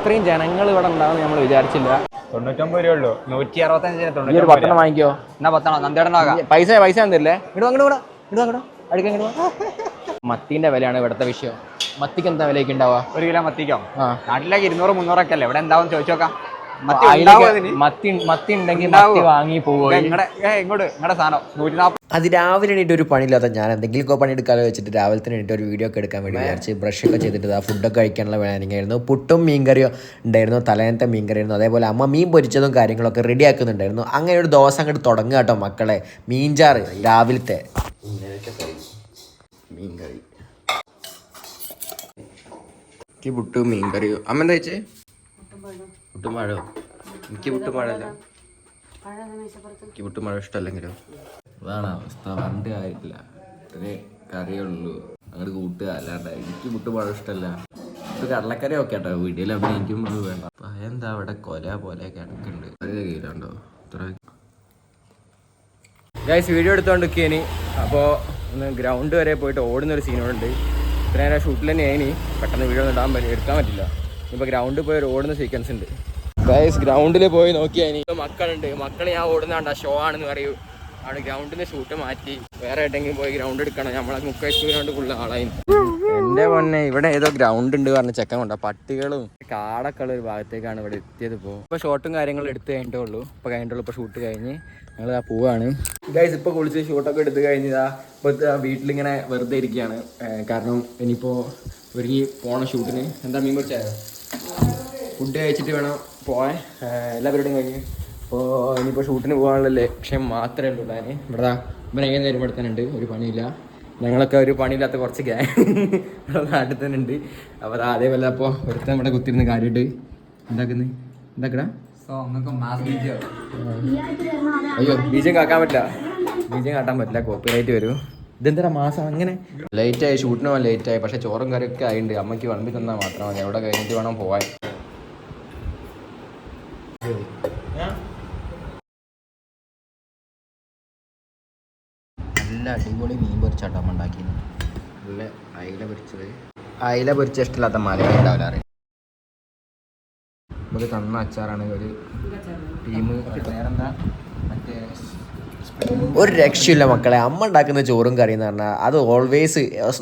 ഇത്രയും ജനങ്ങൾ ഇവിടെ ഉണ്ടാവും നമ്മൾ വിചാരിച്ചില്ല. തൊണ്ണൂറ്റൊമ്പത് രൂപ ഉള്ളൂ. നൂറ്റി അറുപത്തഞ്ചിന് ഈ ഒരു പത്തെണ്ണം വാങ്ങിക്കോ. എന്നാ പത്തെണ്ണം? പൈസ പൈസ തന്നില്ലേ? മത്തിന്റെ വിലയാണ് ഇവിടുത്തെ വിഷയം. മത്തിക്ക് എന്താ വിലയൊക്കെ ഉണ്ടാവുക? ഒരു കിലോ മത്തിക്കോ? നാട്ടിലേക്ക് ഇരുന്നൂറ് മുന്നൂറൊക്കെ അല്ലേ? ഇവിടെ എന്താവും? ചോദിച്ചു നോക്കാം. മത്തി. മത്തി മത്തി ഉണ്ടെങ്കിൽ മത്തി വാങ്ങി അത് രാവിലെ എണീറ്റ് ഒരു പണിയില്ലാത്ത ഞാൻ എന്തെങ്കിലുമൊക്കെ പണിയെടുക്കാതെ വെച്ചിട്ട് രാവിലെ തന്നെ എണീറ്റ് ഒരു വീഡിയോ ഒക്കെ എടുക്കാൻ വേണ്ടി വിചാരിച്ച് ബ്രഷൊക്കെ ചെയ്തിട്ട് ആ ഫുഡൊക്കെ കഴിക്കാനുള്ള വേണമെങ്കിലായിരുന്നു ആയിരുന്നു പുട്ടും മീൻകറിയോ ഉണ്ടായിരുന്നു തലേനത്തെ മീൻകറിയായിരുന്നു. അതേപോലെ അമ്മ മീൻ പൊരിച്ചതും കാര്യങ്ങളൊക്കെ റെഡി ആക്കുന്നുണ്ടായിരുന്നു. അങ്ങനെ ഒരു ദിവസം അങ്ങോട്ട് തുടങ്ങുക കേട്ടോ മക്കളെ. മീൻചാറ് രാവിലത്തെ. മീൻകറി പുട്ടും മീൻകറിയോ. അമ്മ എന്താ വെച്ചേ പുട്ടും മഴോ എനിക്ക് പുട്ടും മഴല്ല എനിക്ക് പുട്ടും മഴ ഇഷ്ടമല്ലെങ്കിലും. അതാണ് അവസ്ഥ പറഞ്ഞിട്ട് കാര്യമില്ല. ഇത്രേ കറിയുള്ളൂ. അങ്ങോട്ട് കൂട്ടുക. അല്ലാണ്ട് എനിക്ക് പുട്ടും മഴ ഇഷ്ടമല്ല. ഇത് കടലക്കറി ഒക്കെ കേട്ടോ വീട്ടിൽ അവിടെ എനിക്കും വേണ്ട. എന്താ അവിടെ? കൊല പോലെ കിടക്കുന്നുണ്ട്. ഒരു കയ്യിലുണ്ടോ? ഇത്ര ഗൈസ് വീഡിയോ എടുത്തോണ്ടിരിക്കേനി അപ്പോൾ ഒന്ന് ഗ്രൗണ്ട് വരെ പോയിട്ട് ഓടുന്ന ഒരു സീനോടുണ്ട് ഇത്ര നേരം ഷൂട്ടിൽ തന്നെ ആയിനി പെട്ടെന്ന് വീഡിയോ ഒന്നും ഇടാൻ പറ്റില്ല എടുക്കാൻ പറ്റില്ല. ഇപ്പോൾ ഗ്രൗണ്ടിൽ പോയി ഒരു ഓടുന്ന സീക്വൻസ് ഉണ്ട്. ഗൈസ് ഗ്രൗണ്ടിൽ പോയി നോക്കിയാൽ മക്കളുണ്ട്. മക്കൾ ഞാൻ ഓടുന്നാണ്ട ഷോ ആണെന്ന് പറയൂ. അവിടെ ഗ്രൗണ്ടിൽ നിന്ന് ഷൂട്ട് മാറ്റി. വേറെ എവിടെയെങ്കിലും പോയി ഗ്രൗണ്ട് എടുക്കണം. നമ്മളെ മുക്കൈസ് ഗ്രൗണ്ട് ഫുള്ള് ആളായി എന്റെ പൊന്നെ ഇവിടെ ഏതോ ഗ്രൗണ്ട് ഉണ്ട് പറഞ്ഞ ചെക്കൻ കൊണ്ട പട്ടികളും. കാടൊക്കെ ഉള്ള ഒരു ഭാഗത്തേക്കാണ് ഇവിടെ എത്തിയത് ഇപ്പോ. ഇപ്പൊ ഷോട്ടും കാര്യങ്ങളും എടുത്ത് ഉള്ളൂ. ഇപ്പൊ കഴിഞ്ഞിട്ടുള്ളൂ ഇപ്പൊ ഷൂട്ട് കഴിഞ്ഞ്. ഞങ്ങൾ ആ പോവാണ്. ഗൈസ് ഇപ്പൊ കുളിച്ച് ഷൂട്ടൊക്കെ എടുത്ത് കഴിഞ്ഞതാ ഇപ്പൊ വീട്ടിലിങ്ങനെ വെറുതെ ഇരിക്കുകയാണ്. കാരണം ഇനിയിപ്പോ ഒരുങ്ങി പോണ ഷൂട്ടിന് എന്താ മീൻ കുറിച്ചായോ ഫുഡ് കഴിച്ചിട്ട് വേണം. പോവാൻ. എല്ലാ പരിപാടിയും കഴിഞ്ഞ്. അപ്പോൾ ഇനിയിപ്പോൾ ഷൂട്ടിന് പോകാനുള്ള ലക്ഷ്യം മാത്രമേ ഉള്ളൂ ഞാൻ ഇവിടെ എങ്ങനെ വരുമ്പോഴത്തേനുണ്ട് ഒരു പണിയില്ല. ഞങ്ങളൊക്കെ ഒരു പണിയില്ലാത്ത കുറച്ച് ഗ്യാങ് നാട്ടിൽ തന്നെ ഉണ്ട്. അപ്പോൾ അത് അതേപോലെ അപ്പോൾ ഒരുത്തൻ ഇവിടെ കുത്തിരുന്ന് കാര്യമായിട്ട് എന്താക്കുന്നത് എന്താക്കടാ? അയ്യോ ബീജം കാക്കാൻ പറ്റില്ല. ബീജം കാട്ടാൻ പറ്റില്ല. കോപ്പിറൈറ്റ് വരും. ഇതെന്താ മാസം അങ്ങനെ? ലേറ്റായി ഷൂട്ടിനോ ലേറ്റായി പക്ഷേ പക്ഷെ ചോറും കറിയൊക്കെ ആയിട്ടുണ്ട് അമ്മയ്ക്ക് വിളമ്പി തന്നാൽ മാത്രം മതി. അവിടെ കഴിഞ്ഞിട്ട് വേണം പോവാൻ? നല്ല അടിപൊളി മീൻ പൊരിച്ചാട്ടം ഉണ്ടാക്കി നല്ല അയില പൊരിച്ചത്. അയില പൊരിച്ച ഇഷ്ടമില്ലാത്ത മലയാളം ഉണ്ടാവില്ല അറിയാം? നമുക്ക് തന്ന അച്ചാറാണ് ഒരു ടീം. വേറെന്താ? മറ്റേ ഒരു രക്ഷയില്ല മക്കളെ. അമ്മ ഉണ്ടാക്കുന്ന ചോറും കറിയും എന്ന് പറഞ്ഞാൽ അത് always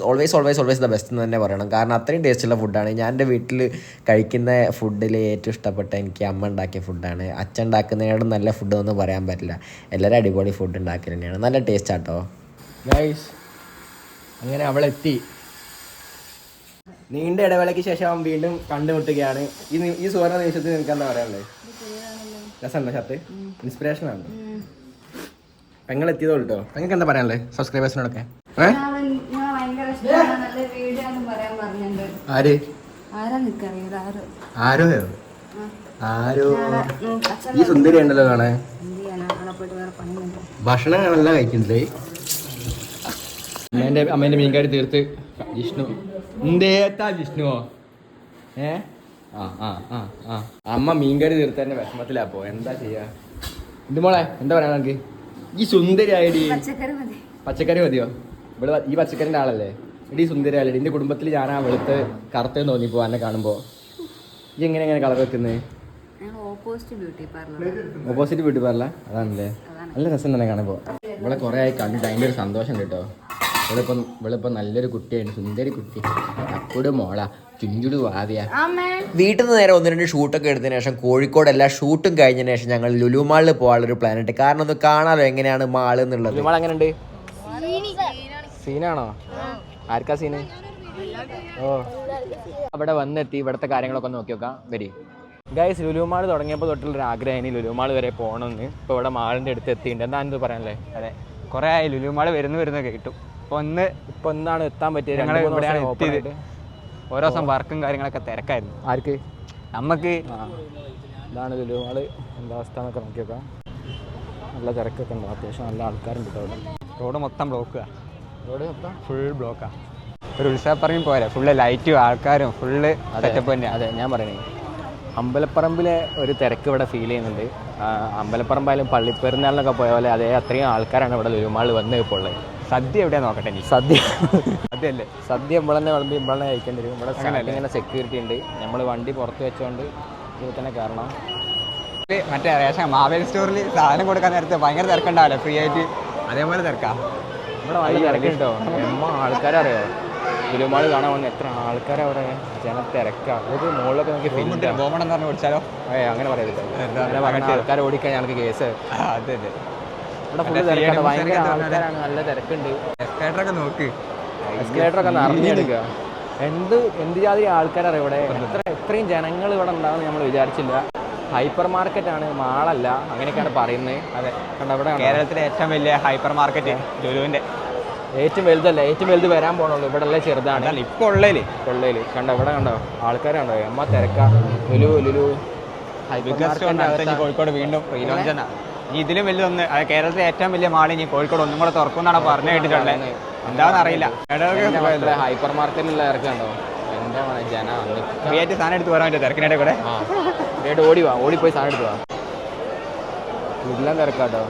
always always always the best എന്ന് തന്നെ പറയണം. കാരണം അത്രയും ടേസ്റ്റുള്ള ഫുഡാണ് ഞാൻ എന്റെ വീട്ടിൽ കഴിക്കുന്ന ഫുഡിൽ ഏറ്റവും ഇഷ്ടപ്പെട്ട എനിക്ക് അമ്മ ഉണ്ടാക്കിയ ഫുഡാണ് അച്ഛൻ ഉണ്ടാക്കുന്നതിനോടും നല്ല ഫുഡ് ഒന്നും പറയാൻ പറ്റില്ല. എല്ലാവരും അടിപൊളി ഫുഡ് ഉണ്ടാക്കി തന്നെയാണ്. നല്ല ടേസ്റ്റ് ആട്ടോ. ഗൈസ് അങ്ങനെ അവളെത്തി. നീണ്ട ഇടവേളയ്ക്ക് ശേഷം വീണ്ടും കണ്ടുമുട്ടുകയാണ്. ഈ ഈ സുവർണ നിമിഷത്തിൽ നിനക്ക് എന്താ പറയാനുള്ളത് രസമുണ്ടോ ഷർട്ട്? ഇൻസ്പിറേഷൻ ആണ് പെങ്ങൾ എത്തിയതോ കേട്ടോ പെങ്ങൾക്ക് എന്താ പറയാനുള്ളത് സബ്സ്ക്രൈബേഴ്സിനോടൊക്കെ ആര്? ആരോ ആര്? ഈ സുന്ദരി ഉണ്ടല്ലോ കാണേ ഭക്ഷണം നല്ല കഴിക്കുന്നില്ലേ? അമ്മേന്റെ അമ്മേന്റെ മീൻകാരി തീർത്ത് ജിഷ്ണു എന്തേത്താ ജിഷ്ണുവോ ഏ? ആ ആ ആ ആ. അമ്മ മീൻകാരി തീർത്ത് വിഷമത്തിലാ വിഷമത്തിലാപ്പോ എന്താ ചെയ്യാ? ഇത് മോളെ എന്താ പറയാ നമുക്ക് ഈ സുന്ദരി ആയിടി. പച്ചക്കറി മതി. പച്ചക്കറി മതിയോ? ഇവിടെ ഈ പച്ചക്കറിന്റെ ആളല്ലേ? ഇടി സുന്ദരി ആയിടി എന്റെ കുടുംബത്തിൽ ഞാൻ ആ വെളുത്ത് കറുത്തെന്ന് തോന്നിപ്പോ എന്നെ കാണുമ്പോ. ഈ എങ്ങനെ എങ്ങനെ കളർ വെക്കുന്നത് ഓപ്പോസിറ്റ് ബ്യൂട്ടി പാർലർ അതാണല്ലേ. നല്ല രസം തന്നെ കാണുമ്പോ. ഇവിടെ കൊറേ ആയി കണ്ടിട്ട് അതിന്റെ ഒരു സന്തോഷം കേട്ടോ ഇവളിപ്പം ഇവളിപ്പം നല്ലൊരു കുട്ടിയാണ് സുന്ദരി കുട്ടി. അക്കുട് മോള ചുഞ്ചുടു വാവിയ. വീട്ടിൽ നിന്ന് നേരെ ഒന്ന് രണ്ട് ഷൂട്ടൊക്കെ എടുത്തതിന് ശേഷം കോഴിക്കോട് എല്ലാ ഷൂട്ടും കഴിഞ്ഞതിന് ശേഷം ഞങ്ങൾ ലുലു മാളിൽ പോകാനുള്ള ഒരു പ്ലാൻ ഉണ്ട്. കാരണം ഒന്ന് കാണാലോ എങ്ങനെയാണ് മാൾ എന്നുള്ളത്. മോൾ എങ്ങനെയുണ്ട്? സീനാണോ. ആർക്കാ സീന്? ഓ. അവിടെ വന്നെത്തി ഇവിടുത്തെ കാര്യങ്ങളൊക്കെ നോക്കി നോക്കാം. വരി. ഗൈസ് ലുലുമാൾ തുടങ്ങിയപ്പോൾ തൊട്ടുള്ളൊരു ആഗ്രഹം ഇനി ലുലുമാൾ വരെ പോകണമെന്ന് ഇപ്പോൾ ഇവിടെ മാളിന്റെ അടുത്ത് എത്തിയിട്ടുണ്ട്. എന്താ എന്ത് പറയാനല്ലേ അതെ. കുറേ ആയി ലുലുമാൾ വരുന്നു വരുന്നു കേട്ടു. അപ്പൊ ഒന്ന് ഇപ്പോൾ ഒന്നാണ് എത്താൻ പറ്റിയത് ഞങ്ങൾ ഇവിടെയാണ് എത്തിയത് ഓരോ ദിവസം വർക്കും കാര്യങ്ങളൊക്കെ തിരക്കായിരുന്നു. ആർക്ക്? നമുക്ക് ഇതാണ് ഇതാണ് ലുലുമാൾ എന്താ അവസ്ഥ എന്നൊക്കെ നോക്കിയേക്കാം. നല്ല തിരക്കൊക്കെ ഉണ്ട്. അത്യാവശ്യം നല്ല ആൾക്കാരുണ്ട് കേട്ടോ റോഡ് മൊത്തം ബ്ലോക്കാ റോഡ് മൊത്തം? ഫുൾ ബ്ലോക്കാ ഒരു ഉത്സവപ്പറമ്പിൽ പോരാ. ഫുള്ള് ലൈറ്റും ആൾക്കാരും ഫുള്ള് സെറ്റപ്പ് തന്നെ അതെ ഞാൻ പറയണേ. അമ്പലപ്പറമ്പിലെ ഒരു തിരക്ക് ഇവിടെ ഫീൽ ചെയ്യുന്നുണ്ട്. അമ്പലപ്പറമ്പായാലും പള്ളിപ്പെരുന്നാളിനൊക്കെ പോയ പോലെ അതേ അത്രയും ആൾക്കാരാണ് ഇവിടെ ലുലുമാളിൽ വന്ന് ഇപ്പോൾ ഉള്ളത്. സദ്യ എവിടെയാ നോക്കട്ടെ നീ? സദ്യ. അല്ലേ സദ്യ നമ്മളെന്നെ വിളമ്പി നമ്മളെ കഴിക്കേണ്ടി വരും. ഇവിടെ സ്ഥലത്ത് ഇങ്ങനെ സെക്യൂരിറ്റി ഉണ്ട്. നമ്മൾ വണ്ടി പുറത്ത് വെച്ചോണ്ട് ഇതിൽ തന്നെ കയറണം ഇത് മറ്റേ റേഷൻ മാവേലി സ്റ്റോറിൽ സാധനം കൊടുക്കാൻ നേരത്തെ ഭയങ്കര തിരക്കുണ്ടാവില്ല. ഫ്രീ ആയിട്ട് അതേപോലെ തിരക്കാ. ഇവിടെ നല്ല തിരക്കുണ്ടോ? എമ്മ ആൾക്കാരറിയോ? ഗുരുമാൾ കാണാൻ വന്ന എത്ര ആൾക്കാരെ അവിടെ? ജന തിരക്കാ. ഇത് മുകളിലൊക്കെ നമുക്ക് ഫിലിം ബോമണെന്ന് പറഞ്ഞ് ഓടിച്ചാലോ ഏ അങ്ങനെ പറയരുത്. അങ്ങനെ പറഞ്ഞ ആൾക്കാർ ഓടിക്കാൻ ഞങ്ങൾക്ക് കേസ്. അതെ അതെ ഇവിടെ ഫുൾ തിരക്കാണ്. ഭയങ്കര ആൾക്കാരാണ്. നല്ല തിരക്കുണ്ട്. എസ്കേറ്ററൊക്കെ നോക്ക്. എസ്കലേറ്റർ ഒക്കെ നിറഞ്ഞെടുക്കുക എന്ത് എന്ത് ജാതി ആൾക്കാരാണ് ഇവിടെ? എത്ര എത്രയും ജനങ്ങൾ ഇവിടെ ഉണ്ടാവും നമ്മൾ വിചാരിച്ചില്ല. ഹൈപ്പർ മാർക്കറ്റ് ആണ് മാളല്ല അങ്ങനെയൊക്കെയാണ് പറയുന്നത് അതെ കണ്ട കേരളത്തിലെ ഏറ്റവും വലിയ ഹൈപ്പർ മാർക്കറ്റ് ലുലുവിന്റെ ഏറ്റവും വലുതല്ല ഏറ്റവും വലുത് വരാൻ പോണുള്ളൂ. ഇവിടെ എല്ലാം ചെറുതാണ് ഇപ്പൊ ഉള്ളതിൽ. ഉള്ളേൽ കണ്ടോ ഇവിടെ കണ്ടോ? ആൾക്കാരുണ്ടോ എമ്മ തിരക്ക. ലുലു ലുലു. കോഴിക്കോട് വീണ്ടും ഇതിലും വലുതൊന്ന് കേരളത്തിലെ ഏറ്റവും വലിയ മാൾ ഇനി കോഴിക്കോട് ഒന്നും കൂടെ തുറക്കുമെന്നാണ് പറഞ്ഞു കേട്ടിട്ടുള്ളത്. എന്താണെന്ന് അറിയില്ല. ഹൈപ്പർ മാർക്കറ്റിലുള്ള ഇറക്കുണ്ടോ എന്താ ജന സാധനം എടുത്ത് പോരാൻ പറ്റും തിരക്കിനിടെ കൂടെ? ആ. ഓടി വാ ഓടിപ്പോയി സാധനം എടുത്ത് വാ. തിരക്കാട്ടോ.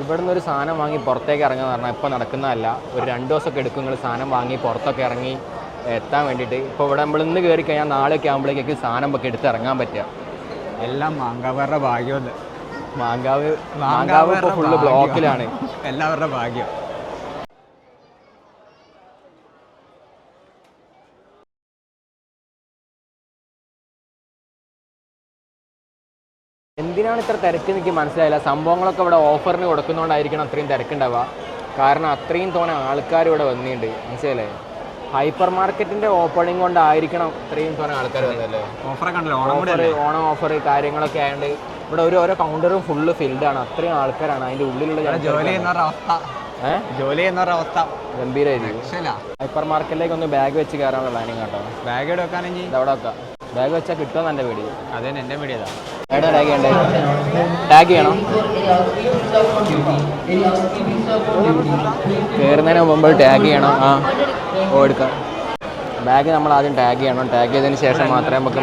ഇവിടുന്ന് ഒരു സാധനം വാങ്ങി പുറത്തേക്ക് ഇറങ്ങുക പറഞ്ഞാൽ ഇപ്പം നടക്കുന്നതല്ല. ഒരു രണ്ട് ദിവസമൊക്കെ എടുക്കും നിങ്ങൾ സാധനം വാങ്ങി പുറത്തൊക്കെ ഇറങ്ങി എത്താൻ വേണ്ടിയിട്ട്. ഇപ്പോൾ ഇവിടെ നമ്മൾ ഇന്ന് കയറി കഴിഞ്ഞാൽ നാളെയൊക്കെ ആകുമ്പോഴേക്കൊക്കെ സാധനം ഒക്കെ എടുത്ത് ഇറങ്ങാൻ പറ്റുക. എല്ലാം മാങ്കാവരുടെ ഭാഗ്യം മാങ്കാവ് മാങ്കാവ് ഇപ്പോൾ ഫുള്ള് ബ്ലോക്കിലാണ്. എല്ലാവരുടെ ഭാഗ്യം. എന്തിനാണ് ഇത്ര തിരക്ക് എനിക്ക് മനസ്സിലായില്ല. സംഭവങ്ങളൊക്കെ ഇവിടെ ഓഫറിന് കൊടുക്കുന്നതുകൊണ്ടായിരിക്കണം അത്രയും തിരക്കുണ്ടാവുക. കാരണം അത്രയും തോന്നെ ആൾക്കാർ ഇവിടെ വന്നിട്ടുണ്ട് മനസ്സിലായില്ലേ? ഹൈപ്പർ മാർക്കറ്റിന്റെ ഓപ്പണിംഗ് കൊണ്ടായിരിക്കണം ഇത്രയും ആൾക്കാർ വന്നല്ലേ ഓഫറൊക്കെ ഉണ്ടല്ലോ ഓണം കൂടെ ഓണം ഓഫർ കാര്യങ്ങളൊക്കെ ആയതുകൊണ്ട് ഇവിടെ ഒരു ഓരോ കൗണ്ടറും ഫുള്ള് ഫിൽഡ് ആണ്. അത്രയും ആൾക്കാരാണ് അതിന്റെ ഉള്ളിലുള്ള ജോലി. അവസ്ഥ. ജോലി അവസ്ഥ. ഗംഭീരമായിരിക്കും ഹൈപ്പർ മാർക്കറ്റിലേക്ക് ഒന്ന് ബാഗ് വെച്ച് കയറാനുള്ള പ്ലാനിങ് കേട്ടോ ബാഗ് എടുക്കാനെങ്കിൽ അവിടെ വെക്കാം. ബാഗ് വെച്ചാൽ കിട്ടുമെന്ന് എന്റെ പേടി? അതേ എന്റെ മീഡിയതാ എവിടെ ടാഗ് ചെയ്യണ്ടേ? ടാഗ് ചെയ്യണം? കയറുന്നതിന് മുമ്പ് ടാഗ് ചെയ്യണം. ആ ഓ എടുക്കാം. ബാഗ് നമ്മൾ ആദ്യം ടാഗ് ചെയ്യണം. ടാഗ് ചെയ്തതിന് ശേഷം മാത്രമേ നമുക്ക്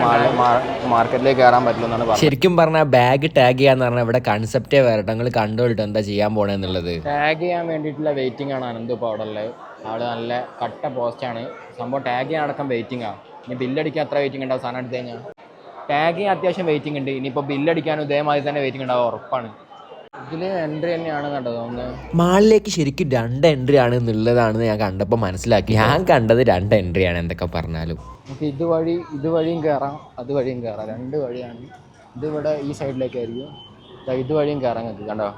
മാർക്കറ്റിലേക്ക് കയറാൻ പറ്റുള്ളൂ എന്നാണ് ശരിക്കും പറഞ്ഞാൽ ബാഗ് ടാഗ് ചെയ്യാന്ന് പറഞ്ഞാൽ ഇവിടെ കൺസെപ്റ്റേ വേറെ നിങ്ങൾ കണ്ടുപോയിട്ട് എന്താ ചെയ്യാൻ പോണെന്നുള്ളത് ടാഗ് ചെയ്യാൻ വേണ്ടിയിട്ടുള്ള വെയിറ്റിംഗ് ആണ് അനന്ത് ഇപ്പോൾ അവിടെ ഉള്ളത്. അവിടെ നല്ല കട്ട പോസ്റ്റാണ് സംഭവം ടാഗ് ചെയ്യാൻ അടക്കം വെയിറ്റിംഗ് ആണ് ഇനി ബില്ലടിക്കാൻ എത്ര വെയിറ്റിംഗ് ഉണ്ടാവും സാധനം എടുത്തു കഴിഞ്ഞാൽ പാക്കിങ് അത്യാവശ്യം വെയിറ്റിംഗ് ഉണ്ട്. ഇനിയിപ്പോൾ ബില്ലടിക്കാനും ഇതേമാതിരി തന്നെ വെയിറ്റിംഗ് ഉണ്ടാവും ഉറപ്പാണ്. ഇതിൽ എൻട്രി തന്നെയാണ് കണ്ടത് മാളിലേക്ക് ശരിക്കും രണ്ട് എൻട്രി ആണ് എന്നുള്ളതാണ് ഞാൻ കണ്ടപ്പോൾ മനസ്സിലാക്കി. ഞാൻ കണ്ടത് രണ്ട് എൻട്രി ആണ് എന്തൊക്കെ പറഞ്ഞാലും. നമുക്ക് ഇതുവഴി ഇതുവഴിയും കയറാം അതുവഴിയും കയറാം രണ്ട് വഴിയാണ്. ഇതിവിടെ ഈ സൈഡിലേക്കായിരിക്കും ഇതുവഴിയും കയറാൻ നിങ്ങൾക്ക് കണ്ടോ?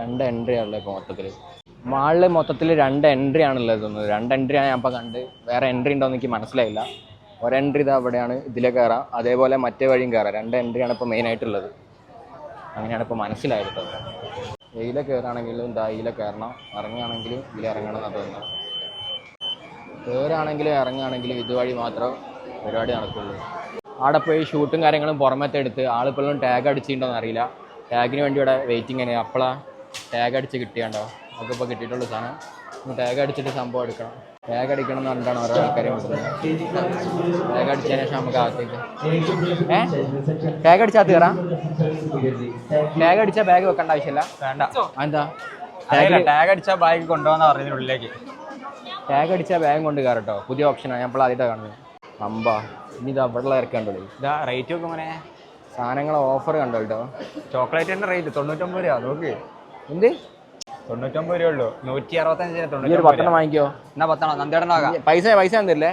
രണ്ട് എൻട്രി ആണല്ലോ ഇപ്പോൾ മൊത്തത്തിൽ മാളിൽ മൊത്തത്തിൽ രണ്ട് എൻട്രി ആണല്ലോ തോന്നുന്നത് രണ്ട് എൻട്രി ആണ് ഞാൻ ഇപ്പോൾ കണ്ട്. വേറെ എൻട്രി ഉണ്ടോ എന്ന് എനിക്ക് മനസ്സിലായില്ല. ഒരു എൻട്രി അവിടെയാണ് ഇതിലെ കയറാം അതേപോലെ മറ്റേ വഴിയും കയറാം രണ്ട് എൻട്രിയാണ് ഇപ്പോൾ മെയിനായിട്ടുള്ളത് അങ്ങനെയാണ് ഇപ്പോൾ മനസ്സിലായത് ഇതിലെ കയറുകയാണെങ്കിലും ഇതാ ഇതിലെ കയറണം ഇറങ്ങുകയാണെങ്കിലും ഇതിൽ ഇറങ്ങണം തോന്നുന്നത് കയറുകയാണെങ്കിലും ഇറങ്ങുകയാണെങ്കിലും ഇതുവഴി മാത്രം പരിപാടി നടക്കുള്ളൂ. അവിടെ പോയി ഷൂട്ടും കാര്യങ്ങളും പുറമത്തെ എടുത്ത് ആളിപ്പോഴും ടാഗ് അടിച്ചിട്ടുണ്ടോ അറിയില്ല. ടാഗിന് വേണ്ടി ഇവിടെ വെയിറ്റിംഗ് തന്നെ അപ്പോളാ ടാഗ് അടിച്ച് കിട്ടിയാണ്ടോ അതൊക്കെ ഇപ്പോൾ കിട്ടിയിട്ടുള്ള സാധനം. ടാഗ് അടിച്ചിട്ട് സംഭവം എടുക്കണം. ടാഗ് അടിക്കണം എന്ന് പറഞ്ഞിട്ടാണ് ഓരോ ആൾക്കാരെ ബാഗ് അടിച്ചതിന് ശേഷം നമുക്ക് അകത്തേക്ക്. ഏ? ടാഗ് അടിച്ചാൽ തീറാ ടാഗ് അടിച്ചാൽ ബാഗ് വെക്കേണ്ട ആവശ്യമില്ല. വേണ്ട. എന്താ ടാഗ് അടിച്ചാൽ ബാഗ് കൊണ്ടുപോകാന്ന് പറഞ്ഞതിന് ഉള്ളിലേക്ക്. ടാഗ് അടിച്ചാൽ ബാഗ് കൊണ്ട് കയറട്ടോ പുതിയ ഓപ്ഷനാണ് ഞാൻ ഇപ്പോൾ ആദ്യമായിട്ട് കാണുന്നത്. അമ്പ ഇനി ഇത് അവിടെ ഇറക്കണ്ടോ ഇതാ റേറ്റ് ഒക്കെ ഇങ്ങനെ. സാധനങ്ങളെ ഓഫർ കണ്ടോ കേട്ടോ ചോക്ലേറ്റിന്റെ റേറ്റ് തൊണ്ണൂറ്റൊമ്പത് രൂപ. നോക്ക്. എന്ത്? തൊണ്ണൂറ്റൊമ്പത് രൂപ ഉള്ളൂ. നൂറ്റി അറുപത്തഞ്ചിന് ഈ ഒരു തൊണ്ണൂറ്റൊമ്പത് പത്തെണ്ണം രൂപ. വാങ്ങിക്കോ എന്നാ ആകാം. പൈസ പൈസ തരില്ലേ.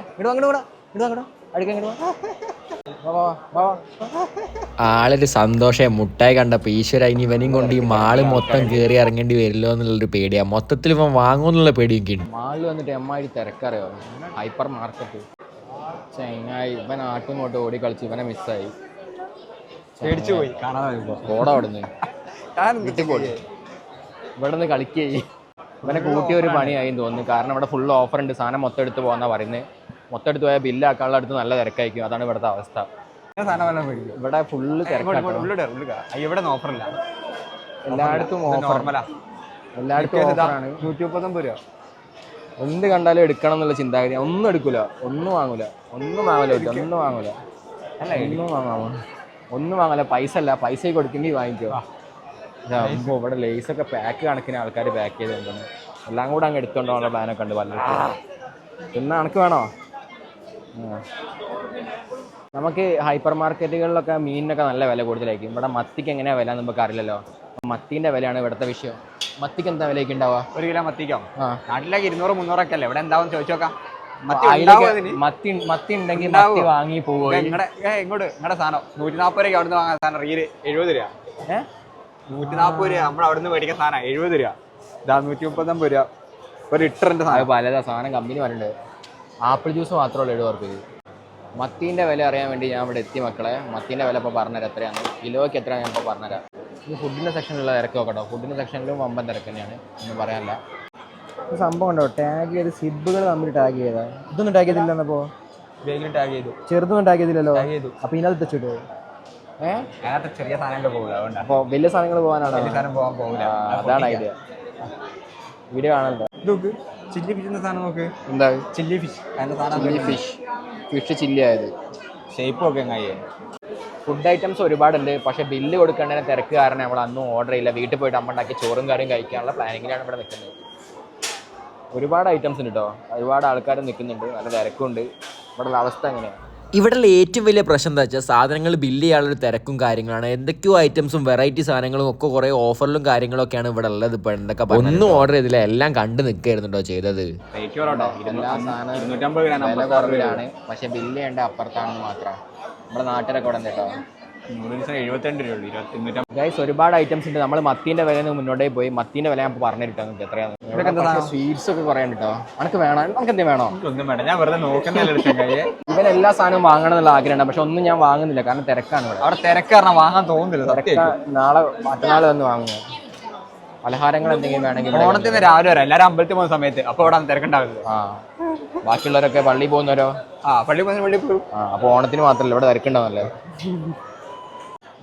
ആളൊരു സന്തോഷം മുട്ടായി കണ്ടപ്പോൾ ഈശ്വര ഇനി ഇവനും കൊണ്ട് ഈ മാൾ മൊത്തം കേറി ഇറങ്ങേണ്ടി വരില്ലോ എന്നുള്ളൊരു പേടിയാ. മൊത്തത്തിൽ ഇവൻ വാങ്ങുമെന്നുള്ള പേടിയും കിട്ടും. മാളിൽ വന്നിട്ട് എമ്മാരി തിരക്കറിയോ? Hyper market. ചെങ്ങായി ഇവൻ ആട്ടും ഇങ്ങോട്ട് ഓടി കളിച്ച് ഇവനെ മിസ്സായി പേടിച്ചു പോയി. കാണാതെ വരുമ്പോ ഓടാ അവിടുന്ന് വീട്ടിൽ പോയി ഇവിടെ നിന്ന് കളിക്കേ. ഇവനെ കൂട്ടിയ ഒരു പണിയായി തോന്നുന്നു. കാരണം ഇവിടെ ഫുൾ ഓഫർ ഉണ്ട്. സാധനം മൊത്തം എടുത്ത് പോകാന്ന പറയുന്നത് മൊത്തം എടുത്ത് പോയാൽ ബില്ലാക്കാനുള്ള അടുത്ത് നല്ല തിരക്കായിരിക്കും. അതാണ് ഇവിടുത്തെ അവസ്ഥ. ഇവിടെ ഫുള്ള് ഇവിടെ ഓഫറില്ല എല്ലായിടത്തും ഓഫർ നോർമലാ എല്ലായിടത്തും ഓഫറാണ് നൂറ്റി മുപ്പത്തൊമ്പത് രൂപ. എന്ത് കണ്ടാലും എടുക്കണം എന്നുള്ള ചിന്താഗതി. ഒന്നും എടുക്കൂല. ഒന്നും വാങ്ങൂല. ഒന്നും വാങ്ങൂല. ഒന്നും വാങ്ങൂല. ഒന്നും വാങ്ങാമോ ഒന്നും വാങ്ങല പൈസ അല്ല. പൈസ കൊടുക്കേണ്ടി വാങ്ങിക്കോ. അപ്പോൾ ഇവിടെ ലേസ് ഒക്കെ പാക്ക് കണക്കിന് ആൾക്കാർ പാക്ക് ചെയ്തിട്ടുണ്ട് എല്ലാം കൂടെ അങ്ങ് എടുത്തോണ്ടാനുള്ള പ്ലാനൊക്കെ ഉണ്ട് പലർക്കും. പിന്നെ കണക്ക് വേണോ? നമുക്ക് ഹൈപ്പർ മാർക്കറ്റുകളിലൊക്കെ മീനിനൊക്കെ നല്ല വില കൂടുതലായിരിക്കും. ഇവിടെ മത്തിക്ക് എങ്ങനെയാ വില നമുക്ക് അറിയില്ലല്ലോ. മത്തിന്റെ വിലയാണ് ഇവിടുത്തെ വിഷയം. മത്തിക്ക് എന്താ വിലയൊക്കെ ഉണ്ടാവുക? ഒരു കിലോ മത്തിക്കോ? നാട്ടിലേക്ക് ഇരുന്നൂറ് മുന്നൂറൊക്കെ അല്ലേ? ഇവിടെ എന്താവും ചോദിച്ചു നോക്കാം. മത്തി മത്തി ഉണ്ടെങ്കിൽ മത്തി വാങ്ങി പോവുക ഇങ്ങോട്ട് നിങ്ങളുടെ സാധനം. നൂറ്റി നാൽപ്പത് രൂപ അവിടുന്ന് വാങ്ങാൻ സാധനം റീൽ എഴുപത് രൂപ. ഏഹ് നൂറ്റി നാൽപ്പത് രൂപ. നമ്മൾ അവിടെ നിന്ന് മേടിക്കുന്ന സാധനം. എഴുപത് രൂപ. ഇതാ നൂറ്റി മുപ്പത്തൊമ്പത് രൂപ. ഒരു ലിറ്ററിന്റെ സാധനം. പലതാ സാധനം കമ്പനി പറഞ്ഞിട്ടുണ്ട്. ആപ്പിൾ ജ്യൂസ് മാത്രമേ ഉള്ളൂ എഴുപത് പേര് മത്തീന്റെ വില അറിയാൻ വേണ്ടി ഞാൻ ഇവിടെ എത്തി മക്കളെ. മത്തീന്റെ വില ഇപ്പോൾ പറഞ്ഞുതരാം. എത്രയാണ്? കിലോയ്ക്ക് എത്രയാണ് ഞാൻ ഇപ്പോൾ പറഞ്ഞുതരാം. ഇത് ഫുഡിന്റെ സെക്ഷനിലുള്ള തിരക്ക് നോക്കട്ടോ. ഫുഡിന്റെ സെക്ഷനിലും വമ്പൻ തിരക്ക് തന്നെയാണ്. ഒന്നും പറയാനില്ല. സംഭവം ഉണ്ടോ? ടാഗ് ചെയ്ത് സിബുകൾ തമ്മിൽ ടാഗ് ചെയ്താ? ഇതൊന്നും ടാഗ് ചെയ്തില്ലെന്നപ്പോൾ ബേഗിൽ ടാഗ് ചെയ്തു. ചെറുതൊന്നും ടാഗ് ചെയ്തില്ലല്ലോ? അപ്പോൾ ഇതിനകത്ത് തെച്ചിട്ടു ഏഹ് അതിനകത്ത് ചെറിയ സാധനങ്ങൾ പോകില്ല അപ്പോൾ വലിയ സാധനങ്ങൾ പോകാനാണ്? വലിയ സാധനം പോകാൻ പോകില്ല അതാണ് ഐഡിയ വീഡിയോ കാണല്ലോ നോക്ക് ചില്ലി ഫിഷ് എന്ന സാധനം നോക്ക്. എന്താ? Chilli fish chilli fish fish chilli ആയത്. ഷേപ്പ് ഒക്കെ എങ്ങായി? ഫുഡ് ഐറ്റംസ് ഒരുപാടുണ്ട്. പക്ഷേ ബില്ല് കൊടുക്കേണ്ടതിന് തിരക്ക് കാരണം നമ്മൾ അന്നും ഓർഡർ ചെയ്യില്ല. വീട്ടിൽ പോയിട്ട് അമ്മ ഉണ്ടാക്കി ചോറും കറിയും കഴിക്കാനുള്ള പ്ലാനിങ്ങിലാണ് ഇവിടെ നിൽക്കുന്നത്. ഒരുപാട് ഐറ്റംസ് ഉണ്ട് കേട്ടോ ഒരുപാട് ആൾക്കാർ നിൽക്കുന്നുണ്ട്. നല്ല തിരക്കുണ്ട്. ഇവിടെ അവസ്ഥ എങ്ങനെയാണ് ഇവിടെയുള്ള ഏറ്റവും വലിയ പ്രശ്നം എന്താ വെച്ചാൽ സാധനങ്ങൾ ബില്ല് ചെയ്യാനുള്ള തിരക്കും കാര്യങ്ങളാണ്. എന്തൊക്കെയോ ഐറ്റംസും വെറൈറ്റി സാധനങ്ങളും ഒക്കെ കുറേ ഓഫറിലും കാര്യങ്ങളൊക്കെയാണ് ഇവിടെ ഉള്ളത് ഇപ്പോൾ എന്തൊക്കെ ഒന്നും ഓർഡർ ചെയ്തില്ല. എല്ലാം കണ്ട് നിൽക്കായിരുന്നുണ്ടോ ചെയ്തത്. പക്ഷെ ബില്ല് ചെയ്യേണ്ട അപ്പുറത്താണെന്ന് മാത്രം. നമ്മുടെ നാട്ടിലൊക്കെ ഇവിടെ ഉണ്ട് കേട്ടോ എഴുപത്തിരണ്ട് രൂപ ഉള്ളൂ ഗൈസ് ഒരുപാട് ഐറ്റംസ് ഉണ്ട്. നമ്മൾ മത്തിന്റെ വില മുന്നോട്ടേ പോയി. മത്തിന്റെ വില ഞാൻ പറഞ്ഞിരിട്ടോ നിങ്ങൾക്ക് എത്രയാണ് സ്വീറ്റ്സ് ഒക്കെ കുറേ കേട്ടോ അനക്ക് വേണോ? നമുക്ക് എന്തെങ്കിലും വേണോ? ഒന്നും വേണ്ട. ഞാൻ വെറുതെ നോക്കുന്നില്ല ഇവൻ എല്ലാ സാധനവും വാങ്ങണം എന്നുള്ള ആഗ്രഹമാണ് പക്ഷെ ഒന്നും ഞാൻ വാങ്ങുന്നില്ല. കാരണം തിരക്കാണ് ഇവിടെ. അവിടെ തിരക്ക് കാരണം വാങ്ങാൻ തോന്നുന്നില്ല നാളെ മറ്റന്നാൾ വന്ന് വാങ്ങുക പലഹാരങ്ങൾ എന്തെങ്കിലും വേണമെങ്കിൽ ഇവിടെ ഓണത്തിന് രാവിലെ വരാം. എല്ലാവരും അമ്പലത്തിൽ പോകുന്ന സമയത്ത്. അപ്പോൾ അവിടെ തിരക്കുണ്ടാവില്ല ആ. ബാക്കിയുള്ളവരൊക്കെ പള്ളി പോകുന്നവരോ? ആ പള്ളി പോകുന്ന പള്ളി പോകും. ആ അപ്പോൾ ഓണത്തിന് മാത്രമല്ല ഇവിടെ തിരക്കുണ്ടാവുമല്ലേ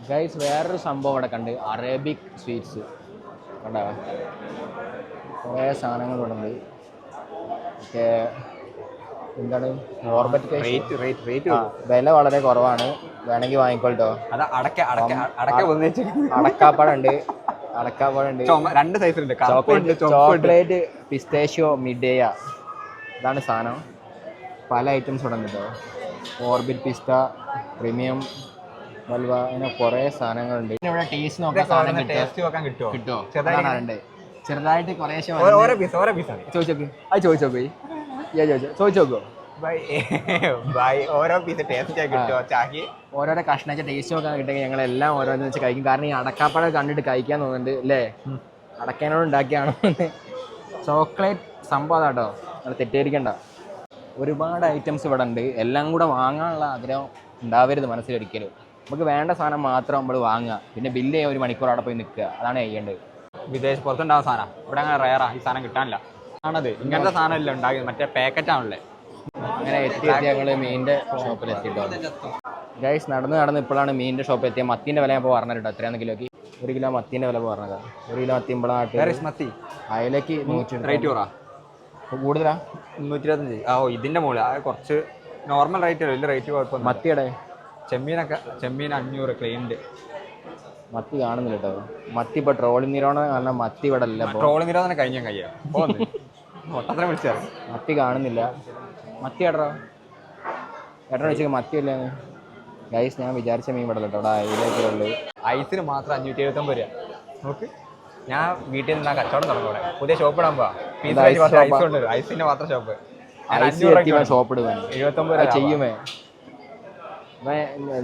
ഗൈസ് വേറൊരു സംഭവം ഇവിടെ കണ്ട് അറേബിക് സ്വീറ്റ്സ് കണ്ടോ? കുറേ സാധനങ്ങൾ ഇവിടെ ഉണ്ട്. മറ്റേ എന്താണ്? ഓർബറ്റ് റേറ്റ് റേറ്റ് റേറ്റ് വില വളരെ കുറവാണ്. വേണമെങ്കിൽ വാങ്ങിക്കോട്ടോ. അത് അടക്ക അടക്ക അടക്ക ഒന്നിച്ച് അടക്കാപ്പഴം ഉണ്ട് അടക്കാപ്പഴം ഉണ്ട് രണ്ട് സൈസ് ഉണ്ട് ചോക്ലേറ്റ് പിസ്തേഷ്യോ മിഡേയ ഇതാണ് സാധനം. പല ഐറ്റംസ് ഇവിടെ ഉണ്ട് കേട്ടോ ഓർബിറ്റ് പിസ്ത പ്രീമിയം വൽവ അങ്ങനെ കുറേ സാധനങ്ങളുണ്ട്. ഇവിടെ ടേസ്റ്റ് നോക്കാൻ സാധനം കിട്ടും ടേസ്റ്റ് നോക്കാൻ കിട്ടുമോ? കിട്ടുമോ? ചെറുതായിട്ട് ചെറുതായിട്ട് കുറേശ്ശെ ഓരോ- ഓരോ പീസ് ഓരോ പീസാണ് ചോദിച്ചോക്ക്. അത് ഞാൻ ചോദിച്ചോ. ഓരോരോ കഷ്ണച്ച ടേസ്റ്റ് നോക്കാൻ കിട്ടുമെങ്കിൽ ഞങ്ങൾ എല്ലാം ഓരോന്ന് വെച്ച് കഴിക്കും. കാരണം ഈ അടക്കാപ്പഴം കണ്ടിട്ട് കഴിക്കാൻ തോന്നുന്നുണ്ട് അല്ലേ? അടക്കാനോട് ഉണ്ടാക്കിയാണോ ചോക്ലേറ്റ് സംഭവം കേട്ടോ അത് തെറ്റിദ്ധരിക്കണ്ട. ഒരുപാട് ഐറ്റംസ് ഇവിടെ ഉണ്ട്. എല്ലാം കൂടെ വാങ്ങാനുള്ള ആഗ്രഹം ഉണ്ടാവരുത് മനസ്സിലൊരിക്കലും. നമുക്ക് വേണ്ട സാധനം മാത്രം നമ്മൾ വാങ്ങുക. പിന്നെ ബില്ല് ചെയ്യാൻ ഒരു മണിക്കൂർ അവിടെ പോയി നിൽക്കുക. അതാണ് ചെയ്യേണ്ടത്. വിദേശ പുറത്തുണ്ടാവുന്ന സാധനം. ഇവിടെ അങ്ങനെ റയറാ ഈ സാധനം കിട്ടാനില്ല. ആണത്. ഇങ്ങനത്തെ സാധനം ഇല്ല ഉണ്ടാക്കി മറ്റേ പാക്കറ്റ് ആണല്ലേ. അങ്ങനെ എത്തി ഞങ്ങൾ മീനിന്റെ ഷോപ്പിൽ എത്തിയിട്ടോ ഗൈസ് നടന്ന് നടന്ന് ഇപ്പോഴാണ് മീനിന്റെ ഷോപ്പിൽ എത്തിയത്. മത്തിന്റെ വില ഞാൻ ഇപ്പോൾ പറഞ്ഞിട്ടോ എത്രയാണ് കിലോക്ക് ഒരു കിലോ മത്തിന്റെ വില പറഞ്ഞതാ. ഒരു കിലോ മത്തി ഇമ്പളാട്ട് മത്തി? അയലക്ക് നൂറ്റി റേറ്റ് കുറവാ കൂടുതലാ? മുന്നൂറ്റി ഇരുപത്തഞ്ച് ആ ഓ ഇതിന്റെ മുകളിൽ കുറച്ച് നോർമൽ റേറ്റ് അല്ലേ? റേറ്റ് കുഴപ്പമില്ല മത്തിയുടെ? ചെമ്മീനൊക്കെ ചെമ്മീൻ അഞ്ഞൂറ് ക്ലീൻഡ് മത്തി കാണുന്നില്ല കേട്ടോ. മത്തി ഇപ്പൊ ട്രോളിംഗ് നിരോധനം കാരണം മത്തി ഇവിടെ അല്ല ട്രോളിംഗ് നിരോധനം കഴിഞ്ഞാൽ കഴിയാം. ഒട്ടത്ര വിളിച്ചാൽ മത്തി കാണുന്നില്ല. മത്തി ഏട്ടറോ ഏട്ടനെ വെച്ചാൽ മത്തി അല്ല ഗൈസ് ഞാൻ വിചാരിച്ച മീൻ ഇവിടെ കേട്ടോ. അതിലേക്ക് ഉള്ളു. ഐസിന് മാത്രം അഞ്ഞൂറ്റി എഴുപത്തൊമ്പത് രൂപ. നോക്ക്. ഞാൻ വീട്ടിൽ നിന്ന് കച്ചവടം തുടങ്ങും ഇവിടെ. പുതിയ ഷോപ്പ് ഇടാൻ പോവാ. ഐസിന്റെ മാത്രം ഷോപ്പ് ഷോപ്പ് ഇടുവാൻ. എഴുപത്തൊമ്പത് രൂപ ചെയ്യുമേ.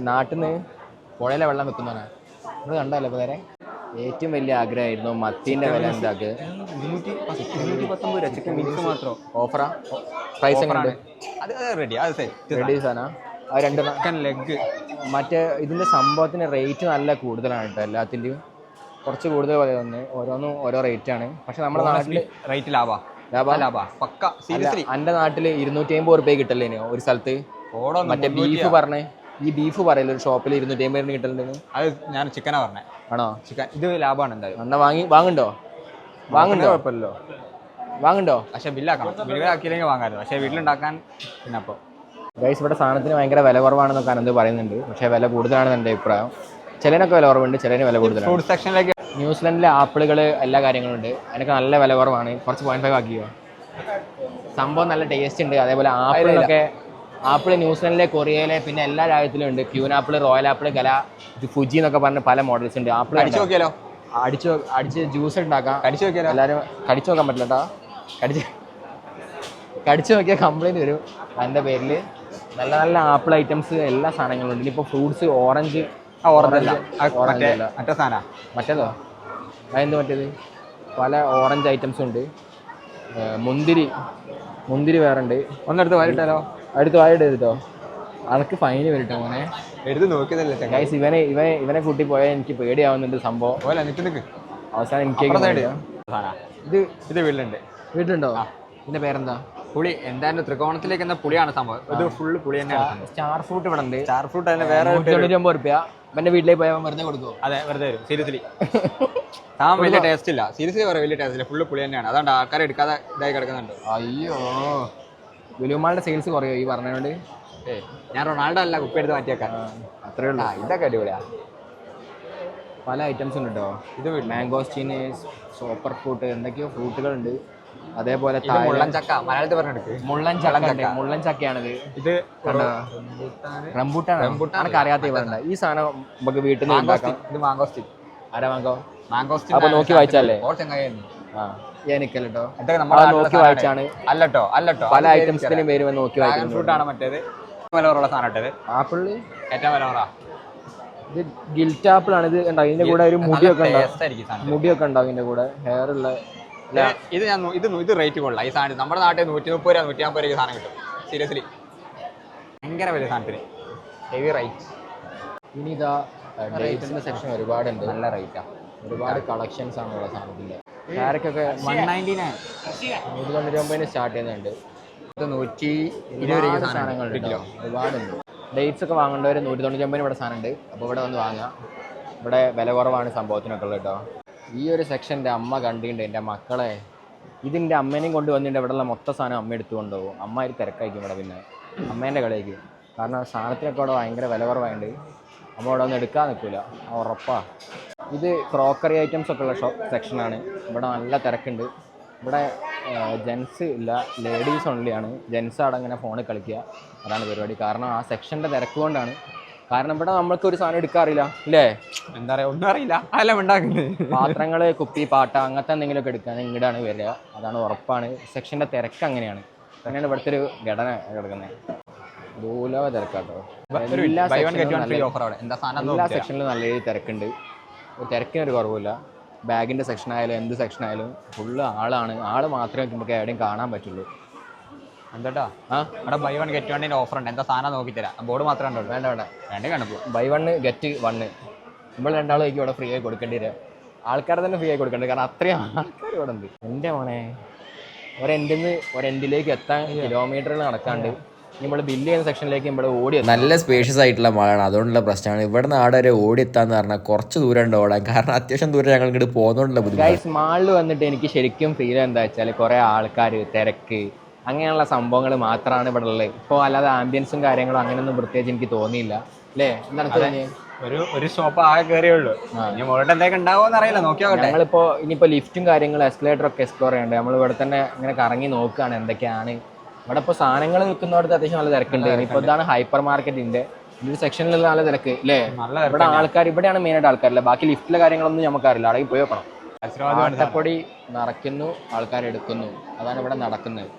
നാട്ടിൽ നിന്ന് പുഴയിലെ വെള്ളം വെക്കുന്നവനാ. നമ്മൾ കണ്ടല്ലോ ഇപ്പൊ നേരെ ഏറ്റവും വലിയ ആഗ്രഹമായിരുന്നു മത്തിന്റെ വില എന്താക്ക് ഓഫറാ? പ്രൈസ് റെഡി സാധനം? രണ്ട് ലെഗ് മറ്റേ ഇതിന്റെ സംഭവത്തിന് റേറ്റ് നല്ല കൂടുതലാണ് കേട്ടോ എല്ലാത്തിന്റെയും. കുറച്ച് കൂടുതൽ പോലെ തന്നെ. ഓരോന്നും ഓരോ റേറ്റ് ആണ്. പക്ഷെ നമ്മുടെ നാട്ടിൽ റേറ്റ് ലാഭാ. ലാഭാ? ലാഭാ. പക്ക. സീരിയസ്ലി എന്റെ നാട്ടിൽ ഇരുന്നൂറ്റി അമ്പത് റുപ്യ കിട്ടല്ലേ ഒരു സ്ഥലത്ത്? മറ്റേ ബീഫ് പറഞ്ഞേ. ഈ ബീഫ് പറയല്ലോ ഒരു ഷോപ്പിൽ ഇരുന്നൂറ്റി അമ്പതിന് കിട്ടലുണ്ടെന്ന്? അത് ഞാൻ ചിക്കനാ പറഞ്ഞേ. ആണോ? ചിക്കൻ ഇത് ലാഭമാണ് എന്തായാലും. എന്നാ വാങ്ങി വാങ്ങണ്ടോ വാങ്ങണ്ടോ കുഴപ്പമില്ലല്ലോ. വാങ്ങണ്ടോ പക്ഷെ ബില്ലാക്കണം ബില്ലാക്കിയില്ലെങ്കിൽ വാങ്ങാമായിരുന്നു പക്ഷെ വീട്ടിലുണ്ടാക്കാൻ പിന്നെ അപ്പോൾ ഗൈസ് ഇവിടെ സാധനത്തിന് ഭയങ്കര വില കുറവാണെന്നൊക്കെ അനന്ത് പറയുന്നുണ്ട്. പക്ഷേ വില കൂടുതലാണെന്ന് എന്റെ അഭിപ്രായം. ചിലനൊക്കെ വില കുറവുണ്ട് ചിലന് വില കൂടുതലാണ്. ഫുഡ് സെക്ഷനിലേക്ക് ന്യൂസിലൻഡിലെ ആപ്പിളുകൾ എല്ലാ കാര്യങ്ങളും ഉണ്ട്. അതിനൊക്കെ നല്ല വില കുറവാണ്. കുറച്ച് പോയിന്റ് ഫൈവ് ആക്കിയോ? സംഭവം നല്ല ടേസ്റ്റ് ഉണ്ട്. അതേപോലെ ആപ്പിളിനൊക്കെ ആപ്പിൾ ന്യൂസിലൻഡിലെ കൊറിയയിലെ പിന്നെ എല്ലാ രാജ്യത്തിലും ഉണ്ട്. ക്യൂൻ ആപ്പിൾ റോയൽ ആപ്പിൾ കല ഇത് ഫുജി എന്നൊക്കെ പറഞ്ഞ പല മോഡൽസ് ഉണ്ട്. ആപ്പിൾ അടിച്ചു നോക്കിയാലോ? അടിച്ചു അടിച്ച് ജ്യൂസ് ഉണ്ടാക്കാം. കടിച്ചു നോക്കിയാലോ? എല്ലാവരും കടിച്ചു നോക്കാൻ പറ്റില്ല കേട്ടോ കടിച്ച് കടിച്ചു നോക്കിയാൽ കംപ്ലൈന്റ് വരും. അതിന്റെ പേരിൽ നല്ല നല്ല ആപ്പിൾ ഐറ്റംസ് എല്ലാ സാധനങ്ങളും ഉണ്ട്. ഇനിയിപ്പോൾ ഫ്രൂട്ട്സ് ഓറഞ്ച് ആ ഓറഞ്ചല്ല ഓറഞ്ച് അല്ല. മറ്റേ സാധന. മറ്റേതോ? അതെന്ത് മറ്റേത്? പല ഓറഞ്ച് ഐറ്റംസും ഉണ്ട്. മുന്തിരി മുന്തിരി വേറെ ഉണ്ട്. ഒന്നെടുത്ത് വരട്ടാലോ? അടുത്ത് വായ എടുത്തോ? അനക്ക് ഫൈന് വരട്ടോ മോനെ. എടുത്ത് നോക്കിയതല്ലേ ഗൈസ് ഇവനെ ഇവനെ ഇവനെ കൂട്ടി പോയാൽ എനിക്ക് പേടിയാവുന്നുണ്ട് സംഭവം. ഓല നിക്ക് നിക്ക്. അവസാനം എനിക്ക് ഇത് ഇത് വീട്ടിലുണ്ട്. വീട്ടിലുണ്ടോ? ഇതിന്റെ പേരെന്താ? പുളി എന്തായാലും ത്രികോണത്തിലേക്ക് എന്ന പുളിയാണ് സംഭവം. ഇത് ഫുള്ള് പുളി തന്നെയാണ് സ്റ്റാർ ഫ്രൂട്ട് ഇവിടെ ഉണ്ട്. സ്റ്റാർ ഫ്രൂട്ട് തന്നെ വേറെ നൂറ്റി തൊണ്ണൂറ്റി ഒമ്പത് റുപ്യ എന്റെ വീട്ടിലേക്ക് പോയാൽ വെറുതെ കൊടുക്കുമോ അതെ വെറുതെ വരും. സീരിയസ്ലി താൻ വലിയ ടേസ്റ്റ് ഇല്ല. സീരിയസ്ലി വേറെ വലിയ ടേസ്റ്റ് ഇല്ല. ഫുള്ള് പുളി തന്നെയാണ്. അതുകൊണ്ട് ആൾക്കാർ എടുക്കാതെ ഇതായി കിടക്കുന്നുണ്ട്. അയ്യോ. ലുലുമാളുടെ സെയിൽസ് കുറയോ ഈ പറഞ്ഞതുകൊണ്ട് ഏ ഞാൻ റൊണാൾഡോ അല്ല കുപ്പി എടുത്ത് മാറ്റിയേക്കാൻ അത്രേ ഉള്ളൂ. ഇതൊക്കെ അടിപൊളിയാ. പല ഐറ്റംസ് ഉണ്ട് കേട്ടോ ഇത് മാംഗോസ്റ്റീന് സൂപ്പർ ഫ്രൂട്ട് എന്തൊക്കെയോ ഫ്രൂട്ടുകളുണ്ട് അതേപോലെ മുള്ളൻ ചക്ക. മലയാളത്തിൽ പറഞ്ഞെടുക്ക്. മുള്ളൻ ചക്ക മുള്ളൻ ചക്കയാണിത്. ഇത് കണ്ടോ? റംബൂട്ടാണ് റംബൂട്ടാനൊക്കെ അറിയാത്ത പറഞ്ഞ. ഈ സാധനം നമുക്ക് വീട്ടിൽ നിന്ന് ഉണ്ടാക്കാം. ഇത് മാങ്കോസ്റ്റിൻ ആരാ മാംഗോ മാങ്കോസ്റ്റിൻ അപ്പൊ നോക്കി വായിച്ചാലേ? ആ. എനിക്കല്ലോ കേട്ടോ നോക്കി വായിച്ചാണ്. അല്ലട്ടോ അല്ലട്ടോ. പല ഐറ്റംസിനും പേര് നോക്കി ഫ്രൂട്ട് ആണ് മറ്റേത്. വില കുറവുള്ള സാധനം ഇട്ടത് ആപ്പിളിൽ ഏറ്റവും വില ഇത് ഗിൽറ്റ് ആപ്പിൾ ആണ്. ഇത് ഉണ്ടാവും ഇതിന്റെ കൂടെ ഒരു മുടിയൊക്കെ ഉണ്ടാവും മുടിയൊക്കെ ഉണ്ടാവും ഇതിന്റെ കൂടെ? ഹെയർ ഉള്ള ഇത് ഞാൻ ഇത് ഇത് റേറ്റ് കൊള്ളാം. ഈ സാധനം നമ്മുടെ നാട്ടിൽ നൂറ്റി മുപ്പത് രൂപ നൂറ്റി അമ്പത് രൂപ സാധനം കിട്ടും. സീരിയസ്ലി ഭയങ്കര വലിയ സാധനത്തിന്. ഹെവി റേറ്റ് ഇനി ഇതാ ഡേറ്റ്സിന്റെ സെക്ഷൻ ഒരുപാടുണ്ട്. നല്ല റേറ്റാ ഒരുപാട് കളക്ഷൻസ് ആണ് ഉള്ള സാധനത്തിന്റെ ക്യാരക്കൊക്കെ വൺ നയന്റി നയൻ നൂറ്റി തൊണ്ണൂറ്റി ഒമ്പതിന് സ്റ്റാർട്ട് ചെയ്യുന്നുണ്ട് നൂറ്റി ഇരുപത് രൂപ സാധനങ്ങൾ കിലോ ഒരുപാടുണ്ട്. ഡേറ്റ്സ് ഒക്കെ വാങ്ങേണ്ടവർ നൂറ്റി തൊണ്ണൂറ്റി ഒമ്പതിന് ഇവിടെ സാധനമുണ്ട്. അപ്പോൾ ഇവിടെ വന്ന് വാങ്ങാം. ഇവിടെ വില കുറവാണ് സംഭവത്തിനൊക്കെ ഉള്ളത് കേട്ടോ. ഈ ഒരു സെക്ഷൻ എന്റെ അമ്മ കണ്ടിട്ടുണ്ട്. എന്റെ മക്കളെ. ഇതിന്റെ അമ്മേനെയും കൊണ്ട് വന്നിട്ട് ഇവിടെയുള്ള മൊത്തം സാധനം അമ്മ എടുത്തു കൊണ്ടുപോകും അമ്മ ഒരു തിരക്കായിരിക്കും ഇവിടെ പിന്നെ. അമ്മേന്റെ കളിയായിരിക്കും. കാരണം സാധനത്തിനൊക്കെ അവിടെ ഭയങ്കര വില കുറവായതുകൊണ്ട് അമ്മ ഇവിടെ ഒന്നും എടുക്കാൻ നിൽക്കില്ല ഉറപ്പാ. ഇത് ക്രോക്കറി ഐറ്റംസ് ഒക്കെ ഉള്ള ഷോപ്പ് സെക്ഷനാണ് ഇവിടെ നല്ല തിരക്കുണ്ട്. ഇവിടെ ജെൻസ് ഇല്ല. ലേഡീസ് ഓൺലി ആണ്. ജെൻസ് അവിടെ ഇങ്ങനെ ഫോണിൽ കളിക്കുക. അതാണ് പരിപാടി. കാരണം ആ സെക്ഷന്റെ തിരക്ക് കൊണ്ടാണ്. കാരണം ഇവിടെ നമ്മൾക്ക് ഒരു സാധനം എടുക്കാറില്ല അല്ലേ എന്താ പറയുക ഒന്നും അറിയില്ല. അതെല്ലാം ഉണ്ടാക്കുന്നത് പാത്രങ്ങൾ കുപ്പി പാട്ട അങ്ങനത്തെ എന്തെങ്കിലുമൊക്കെ എടുക്കാൻ ഇങ്ങോട്ടാണ് വരിക. അതാണ് ഉറപ്പാണ്. സെക്ഷന്റെ തിരക്ക് അങ്ങനെയാണ്. അങ്ങനെയാണ് ഇവിടുത്തെ ഒരു ഘടന കിടക്കുന്നത്. ദൂലവ തിരക്കാട്ടോ. എല്ലാ? സെക്ഷനിലും നല്ല രീതിയിൽ തിരക്കുണ്ട്. ഒരു തിരക്കിനൊരു കുറവില്ല ബാഗിന്റെ സെക്ഷൻ ആയാലും എന്ത് സെക്ഷൻ ആയാലും ഫുള്ള് ആളാണ്. ആൾ മാത്രമേ നമുക്ക് എവിടെയും കാണാൻ പറ്റുള്ളൂ. എന്താട്ടാ? ആ? അവിടെ ബൈ വൺ ഗെറ്റ് വണ്ണിന്റെ ഓഫർ ഉണ്ട്. എന്താ സാധനം നോക്കിത്തരാം ബോർഡ് മാത്രമേ ഉണ്ടോ വേണ്ട വേണ്ട. വേണ്ട കാണുമ്പോൾ ബൈ വണ്ണ് ഗെറ്റ് വണ്ണ് നമ്മൾ രണ്ടാളേക്ക് ഇവിടെ ഫ്രീ ആയി കൊടുക്കേണ്ടി വരിക. ആൾക്കാരെ തന്നെ ഫ്രീ ആയി കൊടുക്കേണ്ടി കാരണം അത്രയും ആൾക്കാർ ഇവിടെ ഉണ്ട് എന്റെ മോനെ. ഒരെൻഡിൽ നിന്ന് ഒരെൻഡിലേക്ക് എത്താൻ കിലോമീറ്ററുകൾ നടക്കാണ്ട് നമ്മൾ ബില്ല് ചെയ്യുന്ന സെക്ഷനിലേക്ക് നമ്മൾ ഓടി നല്ല സ്പേഷ്യസ് ആയിട്ടുള്ള മാളാണ് അതുകൊണ്ടുള്ള പ്രശ്നമാണ്. ഇവിടെ നിന്ന് ആടെ വരെ ഓടി എത്താന്ന് പറഞ്ഞാൽ കുറച്ച് ദൂരം ഉണ്ട് ഓടാൻ കാരണം അത്യാവശ്യം ദൂരം ഞങ്ങൾ ഇങ്ങോട്ട് പോകുന്നതുകൊണ്ടുള്ള ബുദ്ധിമുട്ട് ഗൈസ് മാളിൽ വന്നിട്ട് എനിക്ക് ശരിക്കും ഫീൽ എന്താ വെച്ചാൽ കുറേ ആൾക്കാർ തിരക്ക് അങ്ങനെയുള്ള സംഭവങ്ങൾ മാത്രമാണ് ഇവിടെ ഉള്ളത്. ഇപ്പോൾ അല്ലാതെ ആംബിയൻസും കാര്യങ്ങളും അങ്ങനെയൊന്നും പ്രത്യേകിച്ച് എനിക്ക് തോന്നിയില്ല. അല്ലേ? എന്താണ് ഒരു ഒരു ഷോപ്പ് ആകെ കയറിയുള്ളൂ മുകളിൽ എന്തൊക്കെ ഉണ്ടാവുമെന്ന് അറിയില്ല നോക്കിയോട്ടെ ഞങ്ങളിപ്പോ ഇനിയിപ്പോ ലിഫ്റ്റും കാര്യങ്ങളും എസ്കലേറ്റർ ഒക്കെ എക്സ്പ്ലോർ ചെയ്യണ്ട് നമ്മൾ ഇവിടെ തന്നെ ഇങ്ങനെ കറങ്ങി നോക്കുകയാണ് എന്തൊക്കെയാണ് ഇവിടെ ഇപ്പോൾ സാധനങ്ങൾ വിൽക്കുന്നവർക്ക് അത്യാവശ്യം നല്ല തിരക്കുണ്ട്. ഇപ്പൊ ഇതാണ് ഹൈപ്പർ മാർക്കറ്റിന്റെ ഈ സെക്ഷനിലുള്ള നല്ല തിരക്ക് അല്ലേ ഇവിടെ ആൾക്കാർ ഇവിടെയാണ് മെയിൻ ആയിട്ട് ആൾക്കാരില്ല? ബാക്കി ലിഫ്റ്റിലെ കാര്യങ്ങളൊന്നും നമുക്കറിയില്ല. അവിടെ പോയി നോക്കണം ആട്ടപ്പൊടി നിറയ്ക്കുന്നു ആൾക്കാർ എടുക്കുന്നു. അതാണ് ഇവിടെ നടക്കുന്നത്.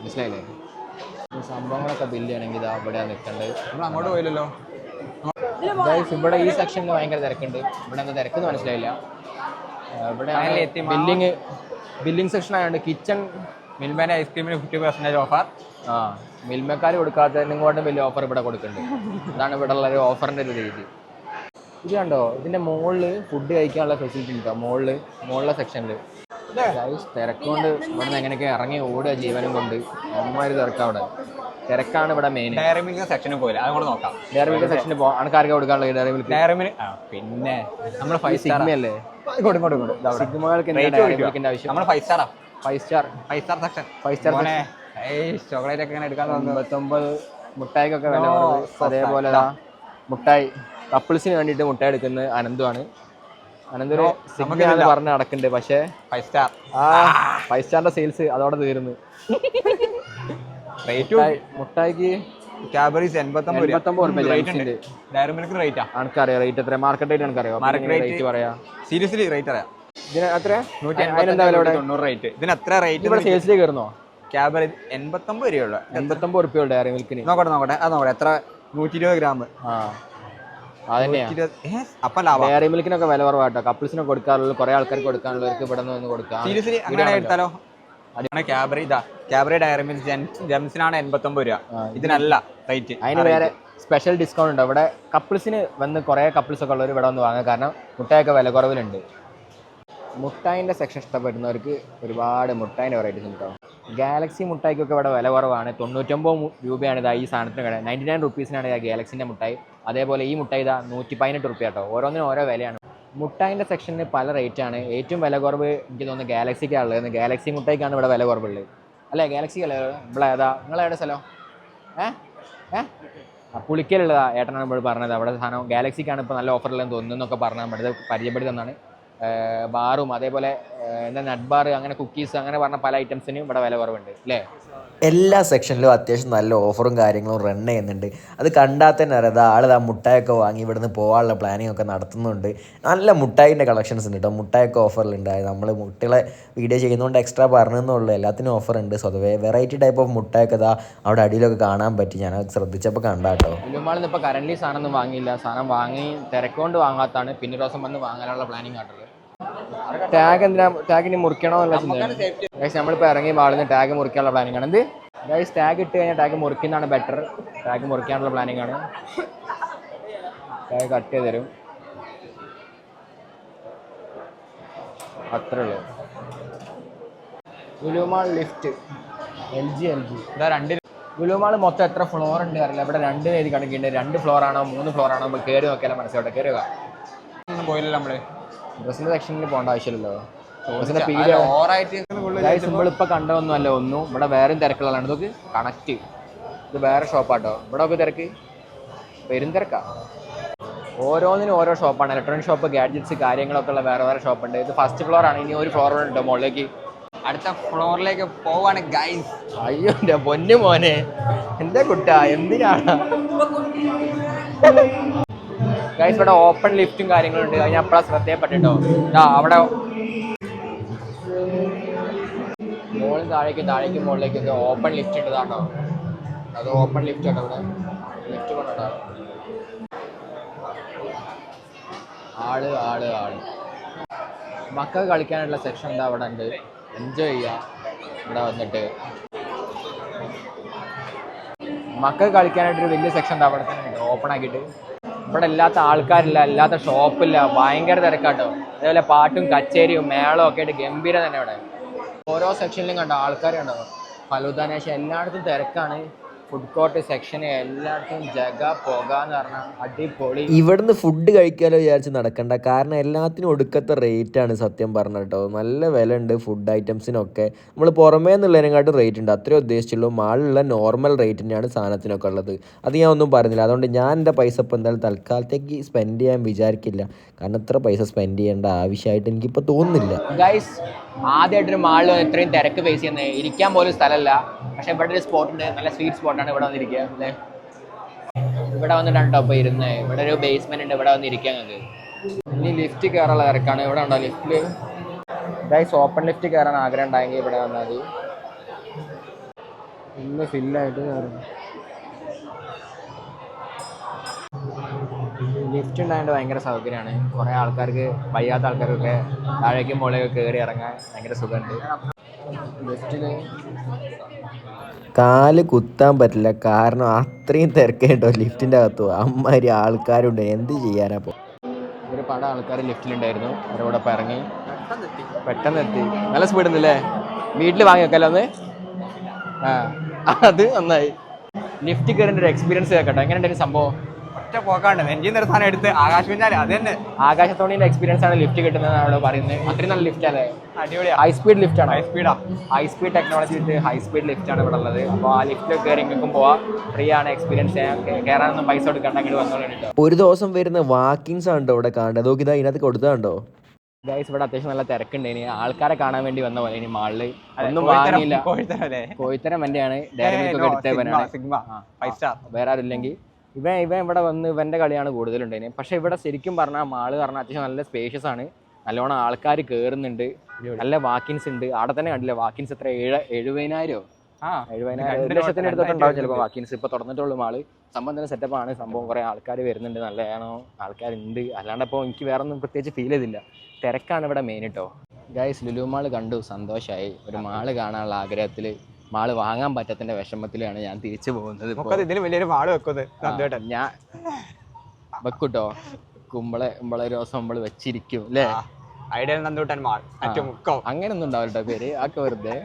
മനസ്സിലായില്ലേ? സംഭവങ്ങളൊക്കെ ബില്ല് ചെയ്യണമെങ്കിൽ ഇതാ ഇവിടെ നിൽക്കേണ്ടത്. നമ്മൾ അങ്ങോട്ട് പോയില്ലല്ലോ. Guys, ഇവിടെ ഈ സെക്ഷനിൽ ഭയങ്കര തിരക്കുണ്ട്. ഇവിടെ എന്താ തിരക്കെന്ന് മനസ്സിലായില്ല. ഇവിടെ ബില്ലിങ് ബില്ലിങ് ബില്ലിംഗ് സെക്ഷൻ ആയതുകൊണ്ട് കിച്ചൺ മിൽമേന്റെ ഐസ്ക്രീമിന് ഫിഫ്റ്റി പെർസെന്റേജ് ഓഫർ ആ മിൽമക്കാർ കൊണ്ട് വലിയ ഓഫർ ഇവിടെ കൊടുക്കുന്നുണ്ട്. അതാണ് ഇവിടെ ഉള്ള ഒരു ഓഫറിന്റെ ഒരു രീതി. ഇത് കണ്ടോ? ഇതിന്റെ മുകളിൽ ഫുഡ് കഴിക്കാനുള്ള ഫെസിലിറ്റി ഉണ്ടോ മുകളിൽ മുകളിലെ സെക്ഷനിൽ തിരക്കുകൊണ്ട് ഇവിടെ നിന്ന് എങ്ങനെയൊക്കെ ഇറങ്ങി ഓടുക ജീവനും കൊണ്ട് അമ്മമാര് തിരക്കാം അവിടെ തിരക്കാണ് ഇവിടെ മെയിൻ ഡയറി മിൽക്ക് സെക്ഷനിൽ പോയില്ല. അതുകൊണ്ട് നോക്കാം. ഡയറി മിൽക്ക് സെക്ഷനിൽ പോകാം ആൾക്കാർക്ക് കൊടുക്കാനുള്ള ഡയറി മിൽക്ക് ഡയറി മിൽക്ക് പിന്നെ നമ്മൾ ഫൈവ് സ്റ്റാർ സിഗ്മ അല്ലേ കൊടുക്കും കൊടുക്കും സിഗ്മകൾക്ക് ആവശ്യം? നമ്മൾ five സ്റ്റാറാ five star five star section five star chocolate ഒക്കെ എടുക്കാൻ അമ്പത്തൊമ്പത് മുട്ടായിക്കൊക്കെ വില അതേപോലെ മുട്ടായി. കപ്പിൾസിന് വേണ്ടിയിട്ട് മുട്ടായി എടുക്കുന്നത് അനന്തുമാണ് അനന്തൊരു സിഗ്നൽ. പറഞ്ഞ് നടക്കുന്നുണ്ട് പക്ഷേ ഫൈവ് സ്റ്റാർ ആ ഫൈവ് സ്റ്റാറിന്റെ സെയിൽസ് അതോടെ തീർന്നു. മുട്ടായിക്ക് കാബറീസ് എൺപത്തൊമ്പത് എൺപത്തൊമ്പത് റേറ്റ് മിൽക്ക് റേറ്റ് എത്ര market rate Market rate- rate പറയാ. സീരിയസ്ലി റേറ്റ് അറിയാം. ഇതിന് തൊണ്ണൂറ് റേറ്റ് ഇതിന് എത്ര ഇവിടെ റേറ്റ് സെയിൽസിലേക്ക് കയറുന്നോ? ക്യാബറി എൺപത്തൊമ്പത് രൂപയുള്ള എൺപത്തൊമ്പത് ഉറുപ്പിക ഡയറി മിൽക്കിന് നോക്കട്ടെ നോക്കട്ടെ. അത് നോക്കട്ടെ. എത്ര? നൂറ്റി ഇരുപത് ഗ്രാം ഡയറി മിൽക്കിനൊക്കെ വില കുറവാട്ടോ. കപ്പിൾസിനൊക്കെ കൊടുക്കാറുള്ളൂ കുറെ ആൾക്കാർക്ക് കൊടുക്കാനുള്ളവർക്ക് ഇവിടെ നിന്ന് കൊടുക്കാം. സീരിയസ്ലി അങ്ങനെ എടുത്താലോ? ക്യാബറി ഇതാ. ക്യാബറി ഡയറി മിൽക്ക് ജെംസിനാണ് എൺപത്തൊമ്പത് രൂപ. ഇതിനല്ല റേറ്റ് അതിന് വേറെ സ്പെഷ്യൽ ഡിസ്കൗണ്ട് ഉണ്ട്. ഇവിടെ കപ്പിൾസിന് വന്ന് കുറെ കപ്പിൾസ് ഒക്കെ ഉള്ളവർ ഇവിടെ വന്ന് വാങ്ങാം. കാരണം മുട്ടയൊക്കെ വില കുറവിലുണ്ട്. മുട്ടായിന്റെ സെക്ഷൻ ഇഷ്ടപ്പെടുന്നവർക്ക് ഒരുപാട് മുട്ടായിന്റെ വെറൈറ്റീസ് ഉണ്ട് കേട്ടോ ഗാലക്സി മുട്ടായിക്കൊക്കെ ഇവിടെ വില കുറവാണ്. തൊണ്ണൂറ്റൊമ്പത് രൂപയാണ് ഇതാ ഈ സാധനത്തിന് കട നയന്റി നയൻ റുപ്പീസിനാണ് ഈ ഗാലക്സിന്റെ മുട്ടായി. അതേപോലെ ഈ മുട്ടായി ഇതാ നൂറ്റി പതിനെട്ട് റുപ്യ കേട്ടോ ഓരോന്നിനും ഓരോ വിലയാണ്. മുട്ടായിന്റെ സെക്ഷനിൽ പല റേറ്റാണ് ഏറ്റവും വില കുറവ് എനിക്ക് തോന്നുന്നു ഗാലക്സിക്കാണ് ഉള്ളത്. ഗാലക്സി മുട്ടായിക്കാണ് ഇവിടെ വില കുറവുള്ളത്. അല്ലേ? ഗാലക്സി അല്ലേ? ഇവിടെ ഏതാ? നിങ്ങളെവിടെ സ്ഥലം? ഏ? ഏ? പുളിക്കലുള്ളതാ ഏട്ടനാണ് ഇപ്പോൾ പറഞ്ഞത്. അവിടെ സാധനം ഗാലക്സിക്കാണ് ഇപ്പോൾ നല്ല ഓഫറിലെന്ന് തോന്നുന്നു എന്നൊക്കെ പറഞ്ഞാൽ നമ്മുടെ പരിചയപ്പെടുത്തി തന്നാണ് ബാറും അതേപോലെ എന്താ നട്ട് ബാർ അങ്ങനെ കുക്കീസ് അങ്ങനെ പറഞ്ഞ പല ഐറ്റംസിനും ഇവിടെ വില കുറവുണ്ട് അല്ലേ എല്ലാ സെക്ഷനിലും അത്യാവശ്യം നല്ല ഓഫറും കാര്യങ്ങളും റൺ ചെയ്യുന്നുണ്ട്. അത് കണ്ടാൽ തന്നെ അറിയാം ആൾ ആ മുട്ടായൊക്കെ വാങ്ങി ഇവിടുന്ന് പോകാനുള്ള പ്ലാനിങ് ഒക്കെ നടത്തുന്നുണ്ട്. നല്ല മുട്ടായിന്റെ കളക്ഷൻസ് ഉണ്ട് കേട്ടോ മുട്ടായൊക്കെ ഓഫറിലുണ്ട് നമ്മൾ മുട്ടികളെ വീഡിയോ ചെയ്യുന്നതുകൊണ്ട് എക്സ്ട്രാ പറഞ്ഞതെന്നുള്ളൂ എല്ലാത്തിനും ഓഫർ ഉണ്ട്. സ്വതവേ വെറൈറ്റി ടൈപ്പ് ഓഫ് മുട്ടായൊക്കെ ഇതാ അവിടെ അടിയിലൊക്കെ കാണാൻ പറ്റി. ഞാൻ ശ്രദ്ധിച്ചപ്പോൾ ശ്രദ്ധിച്ചപ്പോൾ കണ്ടാട്ടോ ലുലുമാളിൽ ഇപ്പോൾ കറന്റ് സാധനം ഒന്നും വാങ്ങിയില്ല. സാധനം വാങ്ങി തിരക്കൊണ്ട് വാങ്ങാത്താണ് പിന്നെ ഒരു ദിവസം വന്ന് വാങ്ങാനുള്ള പ്ലാനിങ് ആട്ടുള്ളത് ടാഗ് എന്തിനാ? ടാഗിന് മുറിക്കണോ എന്നുള്ള ഗൈസ് നമ്മളിപ്പോൾ ഇറങ്ങി വാളിന്ന് ടാഗ് മുറിക്കാനുള്ള പ്ലാനിങ് ആണ്. എന്ത്? ഗൈസ് ടാഗ് ഇട്ട് കഴിഞ്ഞാൽ ടാഗ് മുറിക്കുന്നതാണ് ബെറ്റർ ടാഗ് മുറിക്കാനുള്ള പ്ലാനിങ് ആണ്. ടാഗ് കട്ട് ചെയ്ത് തരും. അത്രേ ഉള്ളൂ. ഗുലുമാൾ lift L G L G ഇതാ രണ്ട് ഗുലുമാൾ മൊത്തം എത്ര ഫ്ലോർ ഉണ്ട് അറിയില്ല. ഇവിടെ രണ്ട് പേര് കണക്കിണ്ട്. രണ്ട് ഫ്ലോർ ആണോ മൂന്ന് ഫ്ലോർ ആണോ? നമ്മൾ കയറി നോക്കിയാലും മനസ്സിലോട്ടെ കയറുക പോയില്ലല്ലോ നമ്മൾ. ഡ്രസ്സിന്റെ സെക്ഷനിൽ പോകേണ്ട ആവശ്യമില്ലല്ലോ. ഡ്രസ്സിന്റെ പേര് പീഡിയ ഓവറായിട്ട് സിമ്പിൾ ഇപ്പൊ കണ്ടതൊന്നും അല്ല. ഒന്നും. ഇവിടെ വേറെയും തിരക്കുള്ളതാണ് ഇതൊക്കെ കണക്ട് ഇത് വേറെ ഷോപ്പാട്ടോ. ഇവിടെ ഒക്കെ തിരക്ക്? പെരും തിരക്കാ. ഓരോന്നിനും ഓരോ ഷോപ്പാണ്. ഇലക്ട്രോണിക് ഷോപ്പ് ഗാഡ്ജറ്റ്സ് കാര്യങ്ങളൊക്കെ ഉള്ള വേറെ വേറെ ഷോപ്പ് ഉണ്ട്. ഇത് ഫസ്റ്റ് ഫ്ലോർ ആണ്. ഇനി ഒരു ഫ്ലോർ ഉണ്ട് മുകളിലേക്ക് അടുത്ത ഫ്ലോറിലേക്ക് പോവാണ് ഗൈസ് അയ്യോ എന്റെ പൊന്നു മോനെ. എന്റെ കുട്ട എന്തിനാണ് ഗൈസ് ഇവിടെ ഓപ്പൺ ലിഫ്റ്റും കാര്യങ്ങളും ഉണ്ട് അതിന് അപ്പഴാ ശ്രദ്ധയപ്പെട്ടിട്ടോ അവിടെ മോളിൽ താഴേക്ക് താഴേക്ക് മുകളിലേക്ക് ഇത് ഓപ്പൺ ലിഫ്റ്റ് ഉണ്ട് ഇതാട്ടോ അത് ഓപ്പൺ ലിഫ്റ്റ് ആണ് ഇവിടെ. ലിഫ്റ്റ് കൊണ്ടോ ആൾ ആൾ ആൾ. മക്കൾക്ക് കളിക്കാനുള്ള സെക്ഷൻ എന്താ അവിടെ ഉണ്ട്? എൻജോയ് ചെയ്യാം. ഇവിടെ വന്നിട്ട്. മക്കൾക്ക് കളിക്കാനായിട്ടൊരു വലിയ സെക്ഷൻ എന്താ അവിടെ തന്നെ? ഓപ്പൺ ആക്കിയിട്ട്. ഇവിടെ ഇല്ലാത്ത ആൾക്കാരില്ല ഇല്ലാത്ത ഷോപ്പില്ല ഭയങ്കര തിരക്കാട്ടോ. അതേപോലെ പാട്ടും കച്ചേരിയും മേളവും ഒക്കെ ആയിട്ട് ഗംഭീരം തന്നെ ഇവിടെ. ഓരോ സെക്ഷനിലും കണ്ടോ ആൾക്കാരുണ്ടാവും കണ്ടോ? ഫലൂദാനേശം എല്ലായിടത്തും തിരക്കാണ്. ഫുഡ് കോർട്ട് സെക്ഷൻ എല്ലായിടത്തും ജഗ പുക എന്ന് പറഞ്ഞാൽ അടിപൊളി ഇവിടുന്ന് ഫുഡ് കഴിക്കാലോ വിചാരിച്ച് നടക്കണ്ട. കാരണം എല്ലാത്തിനും ഒടുക്കത്തെ റേറ്റ് ആണ് സത്യം പറഞ്ഞ കേട്ടോ. നല്ല വില ഉണ്ട് ഫുഡ് ഐറ്റംസിനൊക്കെ നമ്മൾ പുറമേ നിന്നുള്ളതിനെക്കാട്ടും റേറ്റ് ഉണ്ട്. അത്രേ ഉദ്ദേശിച്ചുള്ളൂ. മാളിലുള്ള നോർമൽ റേറ്റ് തന്നെയാണ് സാധനത്തിനൊക്കെ ഉള്ളത്. അത് ഞാൻ ഒന്നും പറഞ്ഞില്ല. അതുകൊണ്ട് ഞാൻ എന്റെ പൈസ ഇപ്പോൾ എന്തായാലും തൽക്കാലത്തേക്ക് സ്പെൻഡ് ചെയ്യാൻ വിചാരിക്കില്ല. കാരണം ഇത്ര പൈസ സ്പെൻഡ് ചെയ്യേണ്ട ആവശ്യമായിട്ട് എനിക്കിപ്പോൾ തോന്നുന്നില്ല. ഗൈസ് ആദ്യമായിട്ടൊരു മാളിൽ ഇത്രയും തിരക്ക് ഫേസ് ചെയ്യുന്നത് ഇരിക്കാൻ പോലും സ്ഥലമല്ല. പക്ഷേ ഇവിടെ ഒരു സ്പോട്ട് ഉണ്ട്. നല്ല സ്വീറ്റ് സ്പോട്ടാണ് ഇവിടെ വന്നിരിക്കുക. അല്ലേ? ഇവിടെ വന്നിട്ടാണ് കേട്ടോ ഇപ്പോൾ ഇരുന്ന്. ഇവിടെ ഒരു ബേസ്മെന്റ് ഉണ്ട്. ഇവിടെ വന്നിരിക്കാൻ ഞങ്ങൾക്ക് ഇനി ലിഫ്റ്റ് കയറാനുള്ള തിരക്കാണ്. ഇവിടെ ഉണ്ടോ ലിഫ്റ്റിൽ ഗൈസ് ഓപ്പൺ ലിഫ്റ്റ് കയറാൻ ആഗ്രഹം ഉണ്ടായെങ്കിൽ ഇവിടെ വന്നാൽ മതി. ഇന്ന് ഫില്ലായിട്ട് കയറും ലിഫ്റ്റ് ഉണ്ടായതുകൊണ്ട് ഭയങ്കര സൗകര്യമാണ് കുറേ ആൾക്കാർക്ക് വയ്യാത്ത ആൾക്കാർക്കൊക്കെ താഴേക്ക് മുകളിലേക്ക് കയറി ഇറങ്ങാൻ ഭയങ്കര സുഖമുണ്ട്. ലിഫ്റ്റിൽ കാൽ കുത്താൻ പറ്റില്ല. കാരണം അത്രയും തിരക്കേട്ടോ ലിഫ്റ്റിന്റെ അകത്ത്. അമ്മാതിരി ആൾക്കാരുണ്ട്. എന്ത് ചെയ്യാനപ്പോൾ ഒരു പടം ആൾക്കാർ ലിഫ്റ്റിലുണ്ടായിരുന്നു. അവരോടെ ഇറങ്ങി. പെട്ടെന്ന് എത്തി. നല്ല സ്പീഡ് ഉണ്ടല്ലേ? വീട്ടിൽ വാങ്ങി വെക്കല്ലോ ഒന്ന് ആ അത് നന്നായി. ലിഫ്റ്റ് കയറിന്റെ ഒരു എക്സ്പീരിയൻസ് കേൾക്കട്ടോ. എങ്ങനെ ഉണ്ടായിരുന്നു സംഭവം? ഒറ്റ പോക്കാണ്. എഞ്ചിൻ സാധനം എടുത്ത് ആകാശ് പിന്നാലെ. അത് തന്നെ. ആകാശത്തോണിന്റെ എക്സ്പീരിയൻസ് ആണ് ലിഫ്റ്റ് കിട്ടുന്നത് അവിടെ പറയുന്നത്. അത്രയും നല്ല ലിഫ്റ്റ് അല്ലേ? അടിപൊളിയാണ് ഹൈ സ്പീഡ് ലിഫ്റ്റ് ആണ്? High സ്പീഡാ high speed technology with high speed lift ആണ് ഇവിടെ ഉള്ളത്. അപ്പോൾ ആ ലിഫ്റ്റിൽ കയറി ഇങ്ങോട്ടും പോവാം. ഫ്രീ ആണ് എക്സ്പീരിയൻസ് ചെയ്യാൻ കയറാനൊന്നും പൈസ കൊടുക്കണ്ട അങ്ങോട്ട് വന്നോളൂ ഒരു ദിവസം വരുന്ന വാക്കിങ്സ് ആണ് ഇവിടെ കാണേണ്ടത്. നോക്കി ഇതാ ഇതിനകത്ത് കൊടുത്തതുണ്ടോ ഗൈസ് ഇവിടെ അത്യാവശ്യം നല്ല തിരക്കുണ്ട് ഇനി. ആൾക്കാരെ കാണാൻ വേണ്ടി വന്ന പോലെ ഇനി മാളിൽ ഒന്നും വാങ്ങിയില്ല. കോഴിത്തരം എന്റെയാണ് ഡയറി മിൽക്ക് ഒക്കെ സിഗ്മ, എടുത്തവനാണ് സ്റ്റാർ വേറെ ആരും ഇല്ലെങ്കിൽ ഇവൻ ഇവൻ ഇവിടെ വന്ന് ഇവന്റെ കളിയാണ് കൂടുതലുണ്ടായിന് പക്ഷെ ഇവിടെ ശരിക്കും പറഞ്ഞാൽ മാൾ പറഞ്ഞാൽ അത്യാവശ്യം നല്ല സ്പേഷ്യസ് ആണ്. നല്ലോണം ആൾക്കാർ കയറുന്നുണ്ട് നല്ല വാക്കിൻസ് ഉണ്ട്. അവിടെ തന്നെ കണ്ടില്ലേ വാക്കിൻസ് എത്ര? ഏഴ് എഴുപതിനായിരോ? എഴുപതിനായിരം. രണ്ട് ഒരു ലക്ഷത്തിന് നോട്ട് അടുത്തൊക്കെ ചിലപ്പോൾ വാക്കിൻസ് ഇപ്പൊ തുറന്നിട്ടുള്ളൂ മാൾ. സംഭവം തന്നെ സെറ്റപ്പ് ആണ്. സംഭവം കുറെ ആൾക്കാർ വരുന്നുണ്ട്. നല്ലതാണോ? ആൾക്കാരുണ്ട്. അല്ലാണ്ട് ഇപ്പോൾ എനിക്ക് വേറെ ഒന്നും പ്രത്യേകിച്ച് ഫീൽ ചെയ്തില്ല. തിരക്കാണ് ഇവിടെ മെയിൻ കേട്ടോ ഗൈസ് ലുലു മാൾ കണ്ടു. സന്തോഷമായി ഒരു മാൾ കാണാനുള്ള ആഗ്രഹത്തിൽ മാൾ വാങ്ങാൻ പറ്റത്തിന്റെ വിഷമത്തിലാണ് ഞാൻ തിരിച്ചു പോകുന്നത് ഇപ്പോ. ഇതിലും വലിയൊരു മാൾ വെക്കുന്നത്. നന്ദേട്ടൻ ഞാൻ വെക്കൂട്ടോ? കുമ്പളെ കുമ്പളെ ഒരു ദിവസം നമ്മൾ വെച്ചിരിക്കും അല്ലേ? Idea Nandoottan mall at Mukkam. അങ്ങനൊന്നും ഉണ്ടാവില്ല പേര് ആക്കെ വെറുതെ.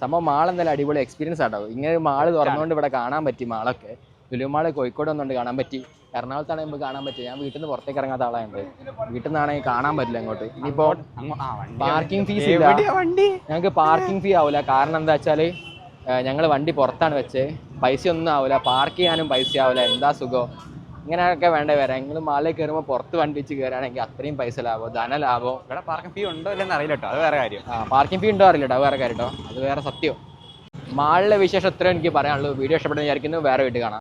സംഭവം മാൾ എന്തായാലും അടിപൊളി എക്സ്പീരിയൻസ് ആട്ടോ. ഇങ്ങനെ ഒരു മാൾ തുറന്നുകൊണ്ട് ഇവിടെ കാണാൻ പറ്റി മാളൊക്കെ. ലുലു മാൾ കോഴിക്കോട് വന്നുകൊണ്ട് കാണാൻ പറ്റി. എറണാകുളത്താണ് നമുക്ക് കാണാൻ പറ്റി ഞാൻ വീട്ടിൽ നിന്ന് പുറത്തേക്ക് ഇറങ്ങാത്ത ആളായത് വീട്ടിൽ നിന്നാണെങ്കിൽ കാണാൻ പറ്റില്ല ഇങ്ങോട്ട്. ഇനിയിപ്പോ അങ്ങോ- ആ, വണ്ടി പാർക്കിംഗ് ഫീസ് ഇല്ല. എവിടെയാ വണ്ടി? ഞങ്ങൾക്ക് പാർക്കിംഗ് ഫീ ആവില്ല കാരണം എന്താ വെച്ചാൽ ഞങ്ങൾ വണ്ടി പുറത്താണ് വെച്ച്. പൈസ ഒന്നും ആവില്ല പാർക്ക് ചെയ്യാനും പൈസ ആവില്ല എന്താ സുഖം? ഇങ്ങനെയൊക്കെ വേണ്ട വരാം നിങ്ങൾ മാളിൽ കയറുമ്പോൾ പുറത്ത് വണ്ടി വെച്ച് കയറുകയാണെങ്കിൽ അത്രയും പൈസ ലാഭം ധന ലാഭം. ഇവിടെ പാർക്കിംഗ് ഫീ ഉണ്ടോ ഇല്ലെന്ന് അറിയില്ല കേട്ടോ അത് വേറെ കാര്യം. ആ പാർക്കിംഗ് ഫീ ഉണ്ടോ അറിയില്ല കേട്ടോ അത് വേറെ കാര്യം കേട്ടോ അത് വേറെ സത്യം. മാളിലെ വിശേഷം ഇത്രയും എനിക്ക് പറയാനുള്ളൂ. വീഡിയോ ഇഷ്ടപ്പെടുന്ന വിചാരിക്കുന്നു. വേറെ വീട്ടിൽ കാണാം.